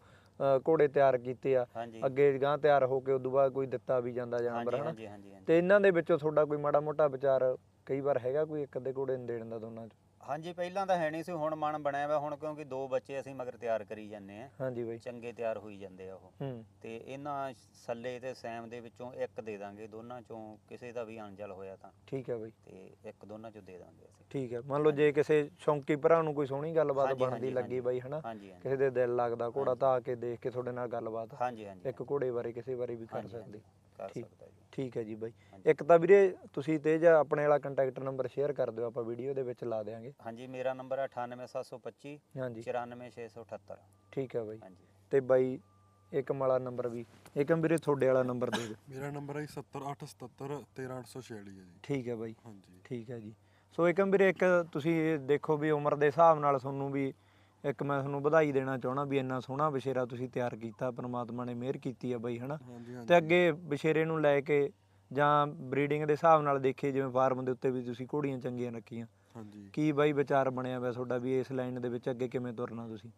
ਘੋੜੇ ਤਿਆਰ ਕੀਤੇ ਆ। ਅੱਗੇ ਗਾਂ ਤਿਆਰ ਹੋ ਕੇ ਉਦੋਂ ਬਾਅਦ ਕੋਈ ਦਿੱਤਾ ਵੀ ਜਾਂਦਾ ਜਾਨਵਰ ਹਨਾ? ਤੇ ਇਹਨਾਂ ਦੇ ਵਿੱਚੋਂ ਤੁਹਾਡਾ ਕੋਈ ਮਾੜਾ ਮੋਟਾ ਵਿਚਾਰ ਕਈ ਵਾਰ ਹੈਗਾ ਕੋਈ ਇੱਕ ਅੱਧੇ ਘੋੜੇ ਨੂੰ ਦੇਣ ਦਾ ਦੋਨਾਂ ਚ? ਹਾਂਜੀ ਪਹਿਲਾਂ ਤਾਂ ਹੈ ਨਹੀਂ ਸੀ ਹੁਣ ਮਨ ਬਣਿਆ ਵਾ ਹੁਣ ਕਿਉਂਕਿ ਦੋ ਬੱਚੇ ਅਸੀਂ ਮਗਰ ਤਿਆਰ ਕਰੀ ਜਾਂਦੇ ਆ ਹਾਂਜੀ ਬਾਈ। ਚੰਗੇ ਤਿਆਰ ਹੋਈ ਜਾਂਦੇ ਆ ਉਹ। ਹੂੰ। ਤੇ ਇਹਨਾਂ ਸੱਲੇ ਤੇ ਸੈਮ ਦੇ ਵਿੱਚੋਂ ਇੱਕ ਦੇ ਦਾਂਗੇ ਦੋਨਾਂ ਚੋਂ ਕਿਸੇ ਦਾ ਵੀ ਅਣਜਲ ਹੋਇਆ ਤਾਂ। ਠੀਕ ਹੈ ਬਾਈ। ਤੇ ਇੱਕ ਦੋਨਾਂ ਚੋਂ ਦੇ ਦਾਂਗੇ ਅਸੀਂ। ਠੀਕ ਹੈ ਮੰਨ ਲਓ ਜੇ ਕਿਸੇ ਸ਼ੌਂਕੀ ਭਰਾ ਨੂੰ ਕੋਈ ਸੋਹਣੀ ਗੱਲਬਾਤ ਹਾਂਜੀ, ਬਣਦੀ ਹਾਂਜੀ, ਲੱਗੀ। ਬਾਈ ਹਨਾ? ਹਾਂਜੀ ਹਾਂਜੀ। ਕਿਸੇ ਦੇ ਦਿਲ ਲੱਗਦਾ ਘੋੜਾ ਤਾਂ ਆ ਕੇ ਦੇਖ ਕੇ ਤੁਹਾਡੇ ਨਾਲ ਗੱਲਬਾਤ। ਹਾਂਜੀ ਹਾਂਜੀ। ਇੱਕ ਘੋੜੇ ਬਾਰੇ ਕਿਸੇ ਬਾਰੇ ਵੀ ਕਰ ਹਾਂਜੀ, ਹਾਂਜੀ, ਸਕਦੇ। ਕਰ ਠੀਕ। ਸਕਦਾ ਜੀ। ਠੀਕ ਹੈ ਜੀ ਬਾਈ। ਇੱਕ ਤਾਂ ਵੀਰੇ ਤੁਸੀਂ ਤੇਜ ਆਪਣੇ ਵਾਲਾ ਕੰਟੈਕਟ ਨੰਬਰ ਸ਼ੇਅਰ ਕਰ ਦਿਓ ਆਪਾਂ ਵੀਡੀਓ ਦੇ ਵਿੱਚ ਲਾ ਦੇਾਂਗੇ ਹਾਂਜੀ ਮੇਰਾ ਨੰਬਰ ਹੈ 98725 ਹਾਂਜੀ। 94678 ਠੀਕ ਹੈ ਬਾਈ। ਹਾਂਜੀ। ਤੇ ਬਾਈ ਏਕਮ ਵਾਲਾ ਨੰਬਰ ਵੀ। ਏਕਮ ਵੀਰੇ ਤੁਹਾਡੇ ਵਾਲਾ ਨੰਬਰ ਦੇ ਦਿਓ। ਮੇਰਾ ਨੰਬਰ ਹੈ 70877 13846 ਹੈ ਜੀ। ਠੀਕ ਹੈ ਬਾਈ। ਹਾਂਜੀ। ਠੀਕ ਹੈ ਜੀ। ਸੋ ਏਕਮ ਵੀਰੇ ਇੱਕ ਤੁਸੀਂ ਇਹ ਦੇਖੋ ਵੀ ਉਮਰ ਦੇ ਹਿਸਾਬ ਨਾਲ ਤੁਹਾਨੂੰ ਵੀ ਇੱਕ ਮੈਂ ਤੁਹਾਨੂੰ ਵਧਾਈ ਦੇਣਾ ਚਾਹਣਾ ਵੀ ਇੰਨਾ ਸੋਹਣਾ ਵਿਸ਼ੇਰਾ ਤੁਸੀਂ ਤਿਆਰ ਕੀਤਾ ਪ੍ਰਮਾਤਮਾ ਨੇ ਮਿਹਰ ਕੀਤੀ ਹੈ ਬਾਈ ਹਨਾ? ਹਾਂਜੀ ਹਾਂਜੀ। ਤੇ ਅੱਗੇ ਵਿਸ਼ੇਰੇ ਨੂੰ ਲੈ ਕੇ ਜਾਂ ਬਰੀਡਿੰਗ ਦੇ ਹਿਸਾਬ ਨਾਲ ਦੇਖੀਏ ਜਿਵੇਂ ਫਾਰਮ ਦੇ ਉੱਤੇ ਵੀ ਤੁਸੀਂ ਘੋੜੀਆਂ ਚੰਗੀਆਂ ਰੱਖੀਆਂ। ਹਾਂਜੀ। ਕੀ ਬਾਈ ਵਿਚਾਰ ਬਣਿਆ ਹੋਇਆ ਤੁਹਾਡਾ ਵੀ ਇਸ ਲਾਈਨ ਦੇ ਵਿੱਚ ਅੱਗੇ ਕਿਵੇਂ ਤੁਰਨਾ ਤੁਸੀਂ?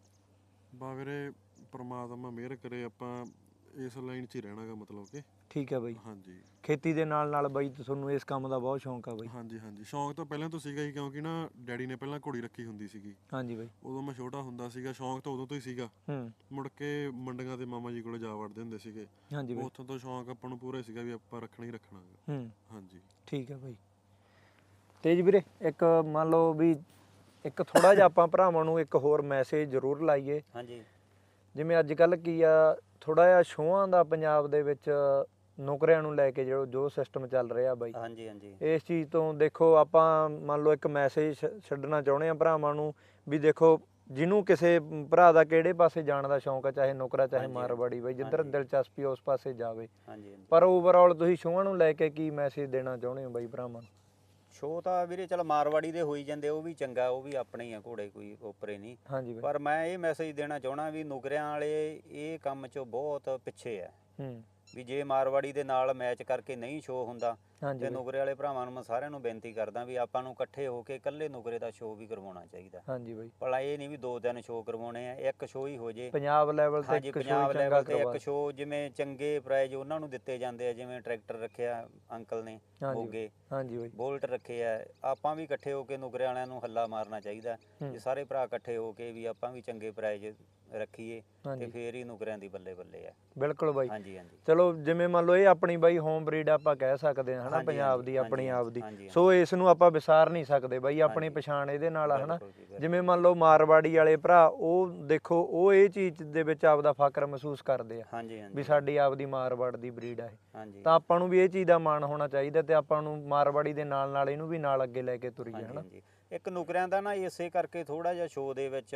ਬਾ ਵੀਰੇ ਪ੍ਰਮਾਤਮਾ ਮਿਹਰ ਕਰੇ ਆਪਾਂ ਇਸ ਲਾਈਨ 'ਚ ਹੀ ਰਹਿਣਾਗਾ ਮਤਲਬ ਕਿ। ਠੀਕ ਹੈ ਬਾਈ। ਹਾਂਜੀ। ਖੇਤੀ ਦੇ ਨਾਲ ਨਾਲ ਬਾਈ ਤੁਹਾਨੂੰ ਇਸ ਕੰਮ ਦਾ ਬਹੁਤ ਸ਼ੌਂਕ ਆ ਬਾਈ। ਹਾਂਜੀ ਹਾਂਜੀ। ਸ਼ੌਂਕ ਤਾਂ ਪਹਿਲਾਂ ਤੋਂ ਸੀਗਾ ਹੀ ਕਿਉਂਕਿ ਨਾ ਡੈਡੀ ਨੇ ਪਹਿਲਾਂ ਘੋੜੀ ਰੱਖੀ ਹੁੰਦੀ ਸੀਗੀ। ਹਾਂਜੀ ਬਾਈ। ਉਦੋਂ ਮੈਂ ਛੋਟਾ ਹੁੰਦਾ ਸੀਗਾ ਸ਼ੌਂਕ ਤਾਂ ਉਦੋਂ ਤੋਂ ਹੀ ਸੀਗਾ। ਹੂੰ। ਮੁੜ ਕੇ ਮੰਡੀਆਂ ਤੇ ਮਾਮਾ ਜੀ ਕੋਲੇ ਜਾ ਵੜਦੇ ਹੁੰਦੇ ਸੀਗੇ। ਹਾਂਜੀ ਬਾਈ। ਉੱਥੋਂ ਤੋਂ ਸ਼ੌਂਕ ਆਪਾਂ ਨੂੰ ਪੂਰਾ ਸੀਗਾ ਵੀ ਆਪਾਂ ਰੱਖਣਾ ਹੀ ਰੱਖਣਾ। ਹੂੰ। ਹਾਂਜੀ। ਠੀਕ ਹੈ ਬਾਈ। ਤੇਜ ਵੀਰੇ ਇੱਕ ਮੰਨ ਲਓ ਵੀ ਇੱਕ ਥੋੜਾ ਜਿਹਾ ਆਪਾਂ ਭਰਾਵਾਂ ਨੂੰ ਇੱਕ ਹੋਰ ਮੈਸੇਜ ਜ਼ਰੂਰ ਲਾਈਏ। ਹਾਂਜੀ। ਜਿਵੇਂ ਅੱਜ ਕੱਲ ਕੀ ਆ ਥੋੜਾ ਜਿਹਾ ਸ਼ੋਆਂ ਦਾ ਪੰਜਾਬ ਦੇ ਵਿੱਚ ਨੌਕਰੀਆਂ ਨੂੰ ਲੈ ਕੇ ਜੋ ਜੋ ਸਿਸਟਮ ਚੱਲ ਰਿਹਾ ਬਾਈ। ਹਾਂਜੀ ਹਾਂਜੀ। ਇਸ ਚੀਜ਼ ਤੋਂ ਦੇਖੋ ਆਪਾਂ ਮੰਨ ਲਓ ਇੱਕ ਮੈਸੇਜ ਛੱਡਣਾ ਚਾਹੁੰਦੇ ਆ ਭਰਾਵਾਂ ਨੂੰ ਵੀ ਦੇਖੋ ਜਿਹਨੂੰ ਕਿਸੇ ਭਰਾ ਦਾ ਕਿਹੜੇ ਪਾਸੇ ਜਾਣ ਦਾ ਸ਼ੌਂਕ ਹੈ ਚਾਹੇ ਨੌਕਰਾ ਚਾਹੇ ਮਾਰਵਾੜੀ ਬਾਈ ਜਿੱਧਰ। ਦਿਲਚਸਪੀ ਉਸ ਪਾਸੇ ਜਾਵੇ। ਪਰ ਓਵਰਆਲ ਤੁਸੀਂ ਸ਼ੋਆਂ ਨੂੰ ਲੈ ਕੇ ਕੀ ਮੈਸੇਜ ਦੇਣਾ ਚਾਹੁੰਦੇ ਹੋ ਬਾਈ ਭਰਾਵਾਂ ਨੂੰ? ਸ਼ੋਅ ਤਾਂ ਵੀਰੇ ਚਲ ਮਾਰਵਾੜੀ ਦੇ ਹੋਈ ਜਾਂਦੇ ਉਹ ਵੀ ਚੰਗਾ ਉਹ ਵੀ ਆਪਣੇ ਹੀ ਆ ਘੋੜੇ ਕੋਈ ਓਪਰੇ ਨਹੀਂ। ਹਾਂਜੀ ਬਾਈ। ਪਰ ਮੈਂ ਇਹ ਮੈਸੇਜ ਦੇਣਾ ਚਾਹਣਾ ਵੀ ਨੁਕਰਿਆਂ ਵਾਲੇ ਇਹ ਕੰਮ 'ਚੋਂ ਬਹੁਤ ਪਿੱਛੇ ਆ। ਹੂੰ। ਵੀ ਜੇ ਮਾਰਵਾੜੀ ਦੇ ਨਾਲ ਮੈਚ ਕਰਕੇ ਨਹੀਂ ਸ਼ੋਅ ਹੁੰਦਾ ਤੇ ਨੁਕਰੇ ਵਾਲੇ ਭਰਾਵਾਂ ਨੂੰ ਮੈਂ ਸਾਰਿਆਂ ਨੂੰ ਬੇਨਤੀ ਕਰਦਾ ਵੀ ਆਪਾਂ ਨੂੰ ਇਕੱਠੇ ਹੋ ਕੇ ਇਕੱਲੇ ਨੁਕਰੇ ਦਾ ਸ਼ੋਅ ਵੀ ਕਰਵਾਉਣਾ ਚਾਹੀਦਾ। ਹਾਂਜੀ ਬਾਈ। ਭਲਾ ਇਹ ਨਹੀਂ ਵੀ ਦੋ ਦਿਨ ਸ਼ੋਅ ਕਰਵਾਉਣੇ ਆ ਇੱਕ ਸ਼ੋਅ ਹੀ ਹੋ ਜੇ। ਪੰਜਾਬ ਲੈਵਲ ਤੇ ਇੱਕ ਪੰਜਾਬ ਸ਼ੋਅ ਚੰਗਾ ਲੈਵਲ ਤੇ ਇੱਕ ਸ਼ੋਅ ਜਿਵੇਂ ਚੰਗੇ ਪ੍ਰਾਈਜ਼ ਉਹਨਾਂ ਨੂੰ ਦਿੱਤੇ ਜਾਂਦੇ ਆ ਜਿਵੇਂ ਟਰੈਕਟਰ ਰੱਖਿਆ ਅੰਕਲ ਨੇ ਹਾਂਜੀ ਮੋਗੇ। ਹਾਂਜੀ ਬਾਈ। ਬੋਲਟ ਰੱਖੇ ਆ ਆਪਾਂ ਵੀ ਇਕੱਠੇ ਹੋ ਕੇ ਨੁਕਰੇ ਵਾਲਿਆਂ ਨੂੰ ਹੱਲਾ ਮਾਰਨਾ ਚਾਹੀਦਾ। ਹੂੰ। ਜੇ ਸਾਰੇ ਭਰਾ ਇਕੱਠੇ ਹੋ ਕੇ ਵੀ ਆਪਾਂ ਵੀ ਚੰਗੇ ਪ੍ਰਾਈਜ਼ ਰੱਖੀਏ ਤੇ ਫੇਰ ਹੀ ਨੁਕਰਿਆਂ ਦੀ ਬੱਲੇ ਬੱਲੇ ਆ। ਬਿਲਕੁਲ ਬਾਈ। ਹਾਂਜੀ ਹਾਂਜੀ। ਚਲੋ ਜਿਵੇਂ ਮੰਨ ਲਓ ਇਹ ਆਪਣੀ ਬਾਈ ਹੋਮ ਬਰੀਡ ਆਪਾਂ ਕਹਿ ਸਕਦੇ ਹਾਂ ਹਨਾ ਪੰਜਾਬ ਦੀ ਆਪਣੀ ਆਪ ਦੀ ਸੋ ਇਸ ਨੂੰ ਆਪਾਂ ਵਿਸਾਰ ਨਹੀਂ ਸਕਦੇ ਬਾਈ ਆਪਣੀ। ਪਛਾਣ ਇਹਦੇ ਨਾਲ ਆ ਹਨਾ। ਜਿਵੇਂ ਮੰਨ ਲਓ ਮਾਰਵਾੜੀ ਵਾਲੇ ਭਰਾ ਉਹ ਦੇਖੋ ਉਹ ਇਹ ਚੀਜ਼ ਦੇ ਵਿੱਚ ਆਪਦਾ ਫਖਰ ਮਹਿਸੂਸ ਕਰਦੇ ਆ ਵੀ ਸਾਡੀ ਆਪਦੀ ਮਾਰਵਾੜ ਦੀ ਬਰੀਡ ਆ ਇਹ। ਤਾਂ ਆਪਾਂ ਨੂੰ ਵੀ ਇਹ ਚੀਜ਼ ਦਾ ਮਾਣ ਹੋਣਾ ਚਾਹੀਦਾ ਤੇ ਆਪਾਂ ਨੂੰ ਮਾਰਵਾੜੀ ਦੇ ਨਾਲ ਨਾਲ ਇਹਨੂੰ ਵੀ ਨਾਲ ਅੱਗੇ ਲੈ ਕੇ ਤੁਰੀਏ ਹਨਾ। ਹਾਂਜੀ। ਇੱਕ ਨੁਕਰਿਆਂ ਦਾ ਨਾ ਇਸੇ ਕਰਕੇ ਥੋੜਾ ਜਿਹਾ ਸ਼ੋਅ ਦੇ ਵਿੱਚ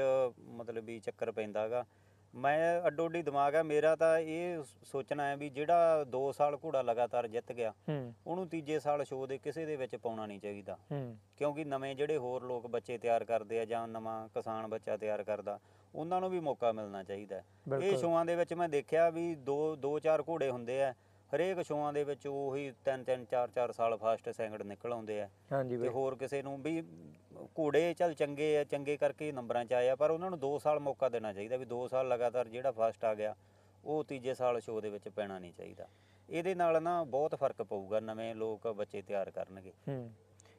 ਮਤਲਬ ਵੀ ਚੱਕਰ ਪੈਂਦਾਗਾ ਮੈਂ ਅੱਡੋ ਅੱਡੀ ਦਿਮਾਗ ਆ ਮੇਰਾ ਤਾਂ ਇਹ ਸੋਚਣਾ ਹੈ ਵੀ ਜਿਹੜਾ 2 ਸਾਲ ਘੋੜਾ ਲਗਾਤਾਰ ਜਿੱਤ ਗਿਆ ਉਹਨੂੰ ਤੀਜੇ ਸਾਲ ਸ਼ੋਅ ਦੇ ਕਿਸੇ ਦੇ ਵਿੱਚ ਪਾਉਣਾ ਨਹੀਂ ਚਾਹੀਦਾ। ਕਿਉਂਕਿ ਨਵੇਂ ਜਿਹੜੇ ਹੋਰ ਲੋਕ ਬੱਚੇ ਤਿਆਰ ਕਰਦੇ ਆ ਜਾਂ ਨਵਾਂ ਕਿਸਾਨ ਬੱਚਾ ਤਿਆਰ ਕਰਦਾ ਉਹਨਾਂ ਨੂੰ ਵੀ ਮੌਕਾ ਮਿਲਣਾ ਚਾਹੀਦਾ। ਇਹ ਸ਼ੋਆਂ ਦੇ ਵਿੱਚ ਮੈਂ ਦੇਖਿਆ ਵੀ ਦੋ ਦੋ ਚਾਰ ਘੋੜੇ ਹੁੰਦੇ ਆ ਹਰੇਕ ਸ਼ੋਆਂ ਦੇ ਵਿੱਚ ਉਹੀ ਤਿੰਨ ਤਿੰਨ ਚਾਰ ਚਾਰ ਸਾਲ ਫਾਸਟ ਸੈਕਿੰਡ ਨਿਕਲ ਆਉਂਦੇ ਆ। ਹਾਂਜੀ ਤੇ ਬਾਈ। ਹੋਰ ਕਿਸੇ ਨੂੰ ਵੀ ਘੋੜੇ ਚੱਲ ਚੰਗੇ ਆ ਚੰਗੇ ਕਰਕੇ ਹੀ ਨੰਬਰਾਂ 'ਚ ਆਏ ਆ ਪਰ ਉਹਨਾਂ ਨੂੰ 2 ਸਾਲ ਮੌਕਾ ਦੇਣਾ ਚਾਹੀਦਾ ਵੀ 2 ਸਾਲ ਲਗਾਤਾਰ ਜਿਹੜਾ ਫਸਟ ਆ ਗਿਆ ਉਹ ਤੀਜੇ ਸਾਲ ਸ਼ੋਅ ਦੇ ਵਿੱਚ ਪੈਣਾ ਨਹੀਂ ਚਾਹੀਦਾ। ਇਹਦੇ ਨਾਲ ਨਾ ਬਹੁਤ ਫ਼ਰਕ ਪਊਗਾ ਨਵੇਂ ਲੋਕ ਬੱਚੇ ਤਿਆਰ ਕਰਨਗੇ। ਹੂੰ।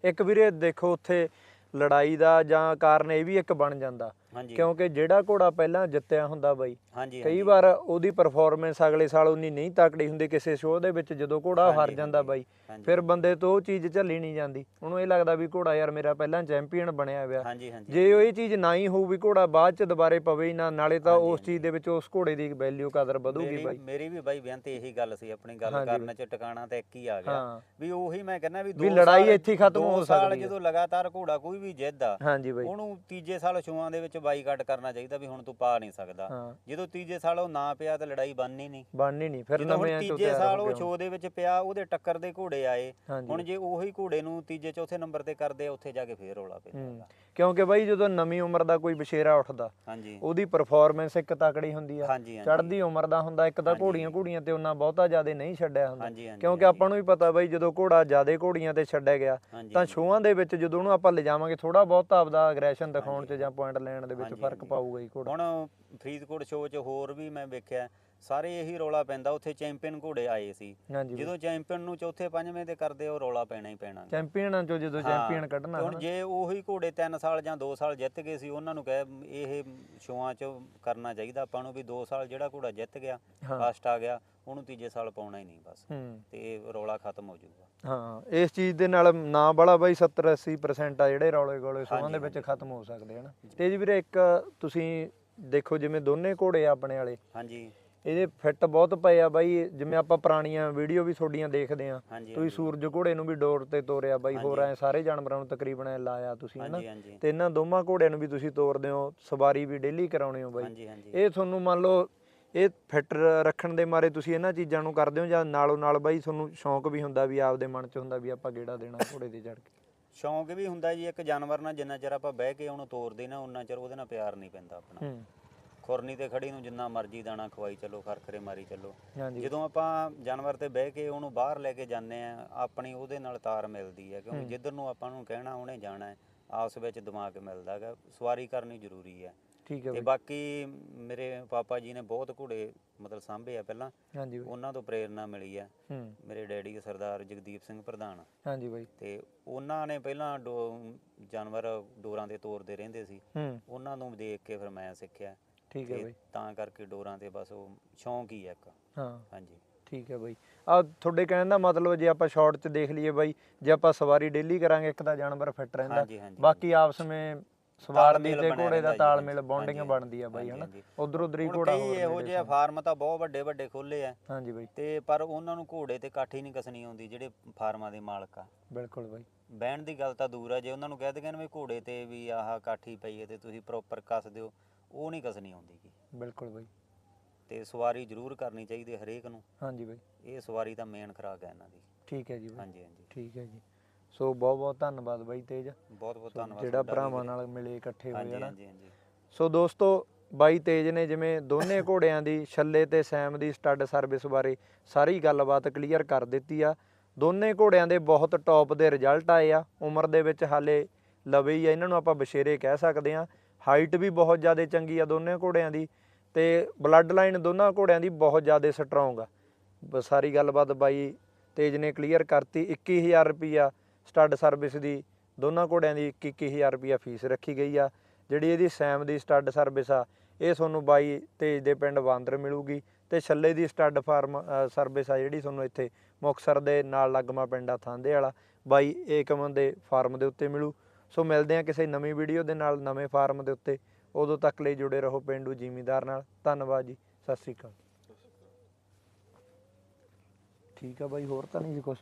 ਇੱਕ ਵੀਰੇ ਦੇਖੋ ਉੱਥੇ ਲੜਾਈ ਦਾ ਜਾਂ ਕਾਰਨ ਇਹ ਵੀ ਇੱਕ ਬਣ ਜਾਂਦਾ। ਕਿਉਂਕਿ ਜਿਹੜਾ ਘੋੜਾ ਪਹਿਲਾਂ ਜਿੱਤਿਆ ਹੁੰਦਾ ਬਾਈ ਕਈ। ਵਾਰ ਉਹਦੀ ਪਰਫਾਰਮੈਂਸ ਅਗਲੇ ਸਾਲ ਉਨੀ ਨਹੀਂ ਤਕੜੀ ਹੁੰਦੀ ਕਿਸੇ ਸ਼ੋਅ ਦੇ ਵਿੱਚ ਜਦੋਂ ਘੋੜਾ ਹਾਰ ਜਾਂਦਾ ਬਾਈ। ਫਿਰ ਬੰਦੇ ਤੋਂ ਉਹ ਚੀਜ਼ ਝੱਲੀ ਨਹੀਂ ਜਾਂਦੀ। ਉਹਨੂੰ ਇਹ ਲੱਗਦਾ ਵੀ ਘੋੜਾ ਯਾਰ ਮੇਰਾ ਪਹਿਲਾਂ ਚੈਂਪੀਅਨ ਬਣਿਆ ਹੋਇਆ। ਜੇ ਉਹ ਇਹ ਚੀਜ਼ ਨਾ ਹੀ ਹੋਊ ਵੀ ਘੋੜਾ ਬਾਅਦ ਚ ਦੁਬਾਰੇ ਪਵੇ ਨਾ ਨਾਲੇ ਤਾਂ ਉਸ ਚੀਜ਼ ਦੇ ਵਿੱਚ ਉਸ ਘੋੜੇ ਦੀ ਵੈਲਿਊ ਕਦਰ ਵਧੂਗੀ ਬਾਈ। ਮੇਰੀ ਵੀ ਬਾਈ ਬੇਨਤੀ ਇਹੀ ਗੱਲ ਸੀ ਆਪਣੀ ਗੱਲ ਕਰਨ ਚ ਟਿਕਾਣਾ ਤਾਂ ਇੱਕ ਹੀ ਆ ਗਿਆ। ਵੀ ਉਹੀ ਮੈਂ ਕਹਿੰਦਾ ਵੀ ਦੋ ਲੜਾਈ ਇੱਥੇ ਖਤਮ ਹੋ ਸਕਦੀ ਹੈ। ਜਦੋਂ ਲਗਾਤਾਰ ਘੋੜਾ ਕੋਈ ਵੀ ਜਿੱਤਦਾ ਉਹਨੂੰ ਤੀਜੇ ਸਾਲ ਛੂਆਂ ਦੇ ਵਿੱਚ ਬਾਈਕਾਟ ਕਰਨਾ ਚਾਹੀਦਾ ਵੀ ਹੁਣ ਤੂੰ ਪਾ ਨਹੀਂ ਸਕਦਾ। ਹਾਂ। ਜਦੋਂ ਤੀਜੇ ਸਾਲ ਉਹ ਨਾ ਪਿਆ ਤਾਂ ਲੜਾਈ ਬਣਨੀ ਨਹੀਂ। ਬਣਨੀ ਨਹੀਂ ਫਿਰ ਜਦੋਂ ਹੁਣ ਨਵੇਂ ਚੋਂ ਤੀਜੇ ਸਾਲ ਹੋ ਉਹ ਸ਼ੋਅ ਦੇ ਵਿੱਚ ਪਿਆ ਉਹਦੇ ਟੱਕਰ ਦੇ ਘੋੜੇ ਆਏ। ਹਾਂਜੀ। ਹੁਣ ਜੇ ਉਹੀ ਘੋੜੇ ਨੂੰ ਤੀਜੇ ਚੌਥੇ ਨੰਬਰ ਤੇ ਕਰਦੇ ਆ ਉੱਥੇ ਜਾ ਕੇ ਫੇਰ ਰੌਲਾ ਹੂੰ। ਪੈਂਦਾ ਕਿਉਂਕਿ ਬਾਈ ਜਦੋਂ ਨਵੀਂ ਉਮਰ ਦਾ ਕੋਈ ਬਸ਼ੇਰਾ ਉੱਠਦਾ ਹਾਂਜੀ। ਉਹਦੀ ਪਰਫਾਰਮੈਂਸ ਇੱਕ ਤਕੜੀ ਹੁੰਦੀ ਆ। ਹਾਂਜੀ ਹਾਂਜੀ। ਚੜ੍ਹਦੀ ਉਮਰ ਦਾ ਹੁੰਦਾ ਇੱਕ ਤਾਂ। ਘੋੜੀਆਂ ਘੋੜੀਆਂ ਤੇ ਉਹਨਾਂ ਬਹੁਤਾ ਜ਼ਿਆਦਾ ਨਹੀਂ ਛੱਡਿਆ ਹੁੰਦਾ। ਹਾਂਜੀ ਹਾਂਜੀ ਕਿਉਂਕਿ ਆਪਾਂ ਨੂੰ ਵੀ ਪਤਾ ਬਾਈ ਜਦੋਂ ਘੋੜਾ ਜ਼ਿਆਦਾ ਘੋੜੀਆਂ ਤੇ ਛੱਡਿਆ ਗਿਆ ਹਾਂਜੀ, ਤਾਂ ਹਾਂਜੀ। ਸ਼ੋਆਂ ਦੇ ਵਿੱਚ ਜਦੋਂ ਉਹਨੂੰ ਆਪਾਂ ਲਿਜਾਵਾਂਗੇ ਥੋੜਾ ਬਹੁਤ ਆਪਦਾ ਅਗਰੈਸ਼ਨ ਦਿਖਾਉਣ 'ਚ। ਜਾਂ ਪੁਆਇੰਟ ਲੈਣ ਦੇ ਵਿੱਚ ਹਾਂਜੀ, ਫ਼ਰਕ ਹਾਂਜੀ। ਪਾਊਗਾ ਹੀ ਘੋੜਾ। ਹੁਣ ਫਰੀਦਕੋਟ ਸ਼ੋਅ 'ਚ ਹੋਰ ਵੀ ਮੈਂ ਵੇਖਿਆ ਸਾਰੇ ਇਹੀ ਰੌਲਾ ਪੈਂਦਾ ਉੱਥੇ ਚੈਂਪੀਅਨ ਘੋੜੇ ਆਏ ਸੀ। ਹਾਂਜੀ ਜਦੋਂ ਚੈਂਪੀਅਨ ਨੂੰ ਚੌਥੇ ਪੰਜਵੇਂ ਤੇ ਕਰਦੇ ਉਹ ਰੌਲਾ ਪੈਣਾ ਹੀ ਪੈਣਾ। ਚੈਂਪੀਅਨਾਂ 'ਚੋਂ ਜਦੋਂ ਹਾਂ, ਚੈਂਪੀਅਨ ਕੱਢਣਾ ਹੁਣ ਹਨਾ। ਜੇ ਉਹੀ ਘੋੜੇ 3 ਸਾਲ ਜਾਂ 2 ਸਾਲ ਜਿੱਤ ਗਏ ਸੀ ਉਹਨਾਂ ਨੂੰ ਕਹੇ ਇਹ ਸ਼ੋਆਂ 'ਚ ਕਰਨਾ ਚਾਹੀਦਾ ਆਪਾਂ ਨੂੰ ਵੀ 2 ਸਾਲ ਜਿਹੜਾ ਘੋੜਾ ਜਿੱਤ ਗਿਆ ਹਾਂ। ਫਸਟ ਆ ਗਿਆ ਉਹਨੂੰ ਤੀਜੇ ਸਾਲ ਪਾਉਣਾ ਹੀ ਨਹੀਂ ਬਸ। ਹੂੰ। ਤੇ ਰੌਲਾ ਖਤਮ ਹੋ ਜਾਊਗਾ। ਹਾਂ ਇਸ ਚੀਜ਼ ਦੇ ਨਾਲ ਨਾ ਬੜਾ ਬਾਈ 70 80% ਆ ਜਿਹੜੇ ਰੌਲੇ ਗੋਲੇ ਸੋਹਾਂ ਦੇ ਵਿੱਚ। ਖਤਮ ਹੋ ਸਕਦੇ ਹਨ ਤੇ ਜੀ ਵੀਰੇ ਇੱਕ ਤੁਸੀਂ ਦੇਖੋ ਜਿਵੇਂ ਦੋਨੇ ਘੋੜੇ ਆ ਆਪਣੇ ਵਾਲੇ। ਹਾਂਜੀ। ਇਹਦੇ ਫਿੱਟ ਬਹੁਤ ਪਏ ਆ ਬਾਈ ਜਿਵੇਂ ਆਪਾਂ ਪੁਰਾਣੀਆਂ ਵੀਡੀਓ ਵੀ ਤੁਹਾਡੀਆਂ ਦੇਖਦੇ ਆ। ਤੁਸੀਂ ਸੂਰਜ ਘੋੜੇ ਨੂੰ ਵੀ ਡੋਰ ਤੇ ਤੋਰਿਆ ਬਾਈ ਹੋਰ। ਐ ਸਾਰੇ ਜਾਨਵਰਾਂ ਨੂੰ ਤਕਰੀਬਨ ਲਾਇਆ ਤੁਸੀਂ ਹਨਾ? ਤੇ ਇਹਨਾਂ ਦੋਵਾਂ ਘੋੜਿਆਂ ਨੂੰ ਵੀ ਤੁਸੀਂ ਤੋਰਦੇ ਹੋ ਸਵਾਰੀ ਵੀ ਡੇਲੀ ਕਰਾਉਣੇ ਹੋ ਬਾਈ। ਇਹ ਤੁਹਾਨੂੰ ਮੰਨ ਲਓ ਇਹ ਫਿੱਟ ਰੱਖਣ ਦੇ ਮਾਰੇ ਤੁਸੀਂ ਇਹਨਾਂ ਚੀਜ਼ਾਂ ਨੂੰ ਕਰਦੇ ਹੋ ਜਾਂ ਨਾਲੋਂ ਨਾਲ ਬਾਈ ਤੁਹਾਨੂੰ ਸ਼ੌਂਕ ਵੀ ਹੁੰਦਾ ਵੀ ਆਪਦੇ ਮਨ 'ਚ ਹੁੰਦਾ ਵੀ ਆਪਾਂ ਗੇੜਾ ਦੇਣਾ ਘੋੜੇ ਤੇ ਚੜ ਕੇ? ਸ਼ੌਂਕ ਵੀ ਹੁੰਦਾ ਜੀ ਇੱਕ ਜਾਨਵਰ ਨਾਲ ਜਿੰਨਾ ਚਿਰ ਆਪਾਂ ਬਹਿ ਕੇ ਉਹਨੂੰ ਤੋਰਦੇ ਨਾ ਉਹਨਾਂ ਚਿਰ ਉਹਦੇ ਨਾਲ ਪਿਆਰ ਨਹੀਂ ਪੈਂਦਾ ਆਪਣਾ। ਹੂੰ। ਖੁਰਨੀ ਤੇ ਖੜੀ ਨੂੰ ਜਿੰਨਾ ਮਰਜ਼ੀ ਦਾਣਾ ਖਵਾਈ ਚੱਲੋ ਖਰਖਰੇ ਮਾਰੀ ਚੱਲੋ। ਜਦੋਂ ਆਪਾਂ ਜਾਨਵਰ ਤੇ ਬਹਿ ਕੇ ਉਹਨੂੰ ਬਾਹਰ ਲੈ ਕੇ ਜਾਂਦੇ ਆ ਆਪਣੀ ਉਹਦੇ ਨਾਲ ਤਾਰ ਮਿਲਦੀ ਹੈ ਕਿਉਂਕਿ ਹੂੰ। ਜਿੱਧਰ ਨੂੰ ਆਪਾਂ ਨੂੰ ਕਹਿਣਾ ਉਹਨੇ ਜਾਣਾ ਹੈ ਆਪਸ ਵਿੱਚ ਦਿਮਾਗ ਮਿਲਦਾ ਹੈਗਾ ਸਵਾਰੀ ਕਰਨੀ ਜ਼ਰੂਰੀ ਹੈ। ਠੀਕ ਹੈ ਤੇ ਬਾਕੀ ਮੇਰੇ ਪਾਪਾ ਜੀ ਨੇ ਬਹੁਤ ਘੋੜੇ ਮਤਲਬ ਸਾਂਭੇ ਆ ਪਹਿਲਾਂ। ਹਾਂਜੀ ਬਾਈ। ਉਹਨਾਂ ਤੋਂ ਪ੍ਰੇਰਣਾ ਮਿਲੀ ਹੂੰ। ਮੇਰੇ ਡੈਡੀ ਸਰਦਾਰ ਜਗਦੀਪ ਸਿੰਘ ਪ੍ਰਧਾਨ। ਹਾਂਜੀ ਬਾਈ। ਤੇ ਉਹਨਾਂ ਨੇ ਪਹਿਲਾਂ ਡੋ- ਜਾਨਵਰ ਡੋਰਾਂ ਤੇ ਤੋਰਦੇ ਰਹਿੰਦੇ ਸੀ। ਹੂੰ। ਉਹਨਾਂ ਨੂੰ ਦੇਖ ਕੇ ਫਿਰ ਮੈਂ ਸਿੱਖਿਆ। ਠੀਕ ਹੈ ਤੇ ਬਾਈ। ਤਾਂ ਕਰਕੇ ਡੋਰਾਂ ਤੇ ਬਸ ਉਹ ਸ਼ੌਂਕ ਹੀ ਹੈ ਇੱਕ। ਹਾਂ। ਹਾਂਜੀ। ਠੀਕ ਹੈ ਬਾਈ। ਆ ਤੁਹਾਡੇ ਕਹਿਣ ਦਾ ਮਤਲਬ ਜੇ ਆਪਾਂ ਸ਼ਾਰਟ 'ਚ ਦੇਖ ਲਈਏ ਬਾਈ ਜੇ ਆਪਾਂ ਸਵਾਰੀ ਡੇਲੀ ਕਰਾਂਗੇ ਇੱਕ ਤਾਂ ਜਾਨਵਰ ਫਿੱਟ ਰਹਿੰਦਾ। ਹਾਂਜੀ ਹਾਂਜੀ ਬਾਕੀ ਆਪਸ ਵਿੱਚ ਸਵਾਰ ਦੀ ਤਾਲਮੇਲ ਤੇ ਘੋੜੇ ਦਾ ਜੀ, ਤਾਲਮੇਲ ਬੌਂਡਿੰਗ ਬਣਦੀ ਆ ਬਾਈ ਹਨਾ। ਉਧਰ ਉਧਰ ਹੀ ਘੋੜਾ ਹੋਰ ਇਹੋ ਜਿਹੇ ਫਾਰਮ ਤਾਂ ਬਹੁਤ ਵੱਡੇ ਵੱਡੇ ਖੋਲੇ ਆ। ਹਾਂਜੀ ਬਾਈ। ਤੇ ਪਰ ਉਹਨਾਂ ਨੂੰ ਘੋੜੇ ਤੇ ਕਾਠੀ ਨਹੀਂ ਕਸਣੀ ਆਉਂਦੀ ਜਿਹੜੇ ਫਾਰਮਾਂ ਦੇ ਮਾਲਕ ਆ। ਬਿਲਕੁਲ ਬਾਈ। ਬਹਿਣ ਦੀ ਗੱਲ ਤਾਂ ਦੂਰ ਆ ਜੇ ਉਹਨਾਂ ਨੂੰ ਕਹਿ ਦੇਣ ਵੀ ਘੋੜੇ ਤੇ ਵੀ ਆਹ ਕਾਠੀ ਪਈ ਹੈ ਤੇ ਤੁਸੀਂ ਪ੍ਰੋਪਰ ਕੱਸ ਦਿਓ ਉਹ ਨਹੀਂ ਕਸਣੀ ਆਉਂਦੀ ਗੀ। ਬਿਲਕੁਲ ਬਾਈ। ਤੇ ਸਵਾਰੀ ਜ਼ਰੂਰ ਕਰਨੀ ਚਾਹੀਦੀ ਹਰੇਕ ਨੂੰ। ਹਾਂਜੀ ਬਾਈ। ਇਹ ਸਵਾਰੀ ਦਾ ਮੇਨ ਖੁਰਾਕ ਹੈ ਇਹਨਾਂ ਦੀ। ਠੀਕ ਹੈ ਜੀ ਹਾਂਜੀ ਹਾਂਜੀ। ਠੀਕ ਹੈ ਜੀ। ਸੋ ਬਹੁਤ ਬਹੁਤ ਧੰਨਵਾਦ ਬਾਈ ਤੇਜ। ਬਹੁਤ ਬਹੁਤ ਧੰਨਵਾਦ ਜਿਹੜਾ ਭਰਾਵਾਂ। ਨਾਲ ਮਿਲੇ ਇਕੱਠੇ ਹੋਏ ਹਨਾ। ਹਾਂਜੀ ਹਾਂਜੀ। ਸੋ ਦੋਸਤੋ ਬਾਈ ਤੇਜ ਨੇ ਜਿਵੇਂ ਦੋਨੇ ਘੋੜਿਆਂ ਦੀ ਛੱਲੇ ਤੇ ਸੈਮ ਦੀ ਸਟੱਡ ਸਰਵਿਸ ਬਾਰੇ ਸਾਰੀ ਗੱਲਬਾਤ ਕਲੀਅਰ ਕਰ ਦਿੱਤੀ ਆ। ਦੋਨੇ ਘੋੜਿਆਂ ਦੇ ਬਹੁਤ ਟੌਪ ਦੇ ਰਿਜ਼ਲਟ ਆਏ ਆ। ਉਮਰ ਦੇ ਵਿੱਚ ਹਾਲੇ ਲਵੇ ਹੀ ਆ ਇਹਨਾਂ ਨੂੰ ਆਪਾਂ ਬਸ਼ੇਰੇ ਕਹਿ ਸਕਦੇ ਆ। ਹਾਈਟ ਵੀ ਬਹੁਤ ਜ਼ਿਆਦਾ ਚੰਗੀ ਆ ਦੋਨੇ ਘੋੜਿਆਂ ਦੀ ਤੇ ਬਲੱਡ ਲਾਈਨ ਦੋਨਾਂ ਘੋੜਿਆਂ ਦੀ ਬਹੁਤ ਜ਼ਿਆਦਾ ਸਟਰੋਂਗ ਆ। ਸਾਰੀ ਗੱਲਬਾਤ ਬਾਈ ਤੇਜ ਨੇ ਕਲੀਅਰ ਕਰਤੀ। 21000 ਰੁਪਿਆ ਸਟੱਡ ਸਰਵਿਸ ਦੀ ਦੋਨਾਂ ਘੋੜਿਆਂ ਦੀ 21000 ਰੁਪਿਆ ਫੀਸ ਰੱਖੀ ਗਈ ਆ। ਜਿਹੜੀ ਇਹਦੀ ਸੈਮ ਦੀ ਸਟੱਡ ਸਰਵਿਸ ਆ, ਇਹ ਤੁਹਾਨੂੰ ਬਾਈ ਤੇਜ ਦੇ ਪਿੰਡ ਬਾਂਦਰ ਮਿਲੂਗੀ ਤੇ ਛੱਲੇ ਦੀ ਸਟੱਡ ਫਾਰਮ ਸਰਵਿਸ ਆ ਜਿਹੜੀ ਤੁਹਾਨੂੰ ਇੱਥੇ ਮੁਕਸਰ ਦੇ ਨਾਲ ਲੱਗਮਾ ਪਿੰਡ ਆ, ਥਾਂਦੇ ਵਾਲਾ। ਬਾਈ ਏਕਮਨ ਦੇ ਫਾਰਮ ਦੇ ਉੱਤੇ ਮਿਲੂ। ਸੋ ਮਿਲਦੇ ਆ ਕਿਸੇ ਨਵੀਂ ਵੀਡੀਓ ਦੇ ਨਾਲ ਨਵੇਂ ਫਾਰਮ ਦੇ ਉੱਤੇ। ਉਦੋਂ ਤੱਕ ਲਈ ਜੁੜੇ ਰਹੋ ਪਿੰਡੂ ਜ਼ਿਮੀਦਾਰ ਨਾਲ। ਧੰਨਵਾਦ ਜੀ। ਸਤਿ ਸ੍ਰੀ ਅਕਾਲ। ਠੀਕ ਆ ਬਾਈ, ਹੋਰ ਤਾਂ ਨਹੀਂ ਜੀ ਕੁਛ?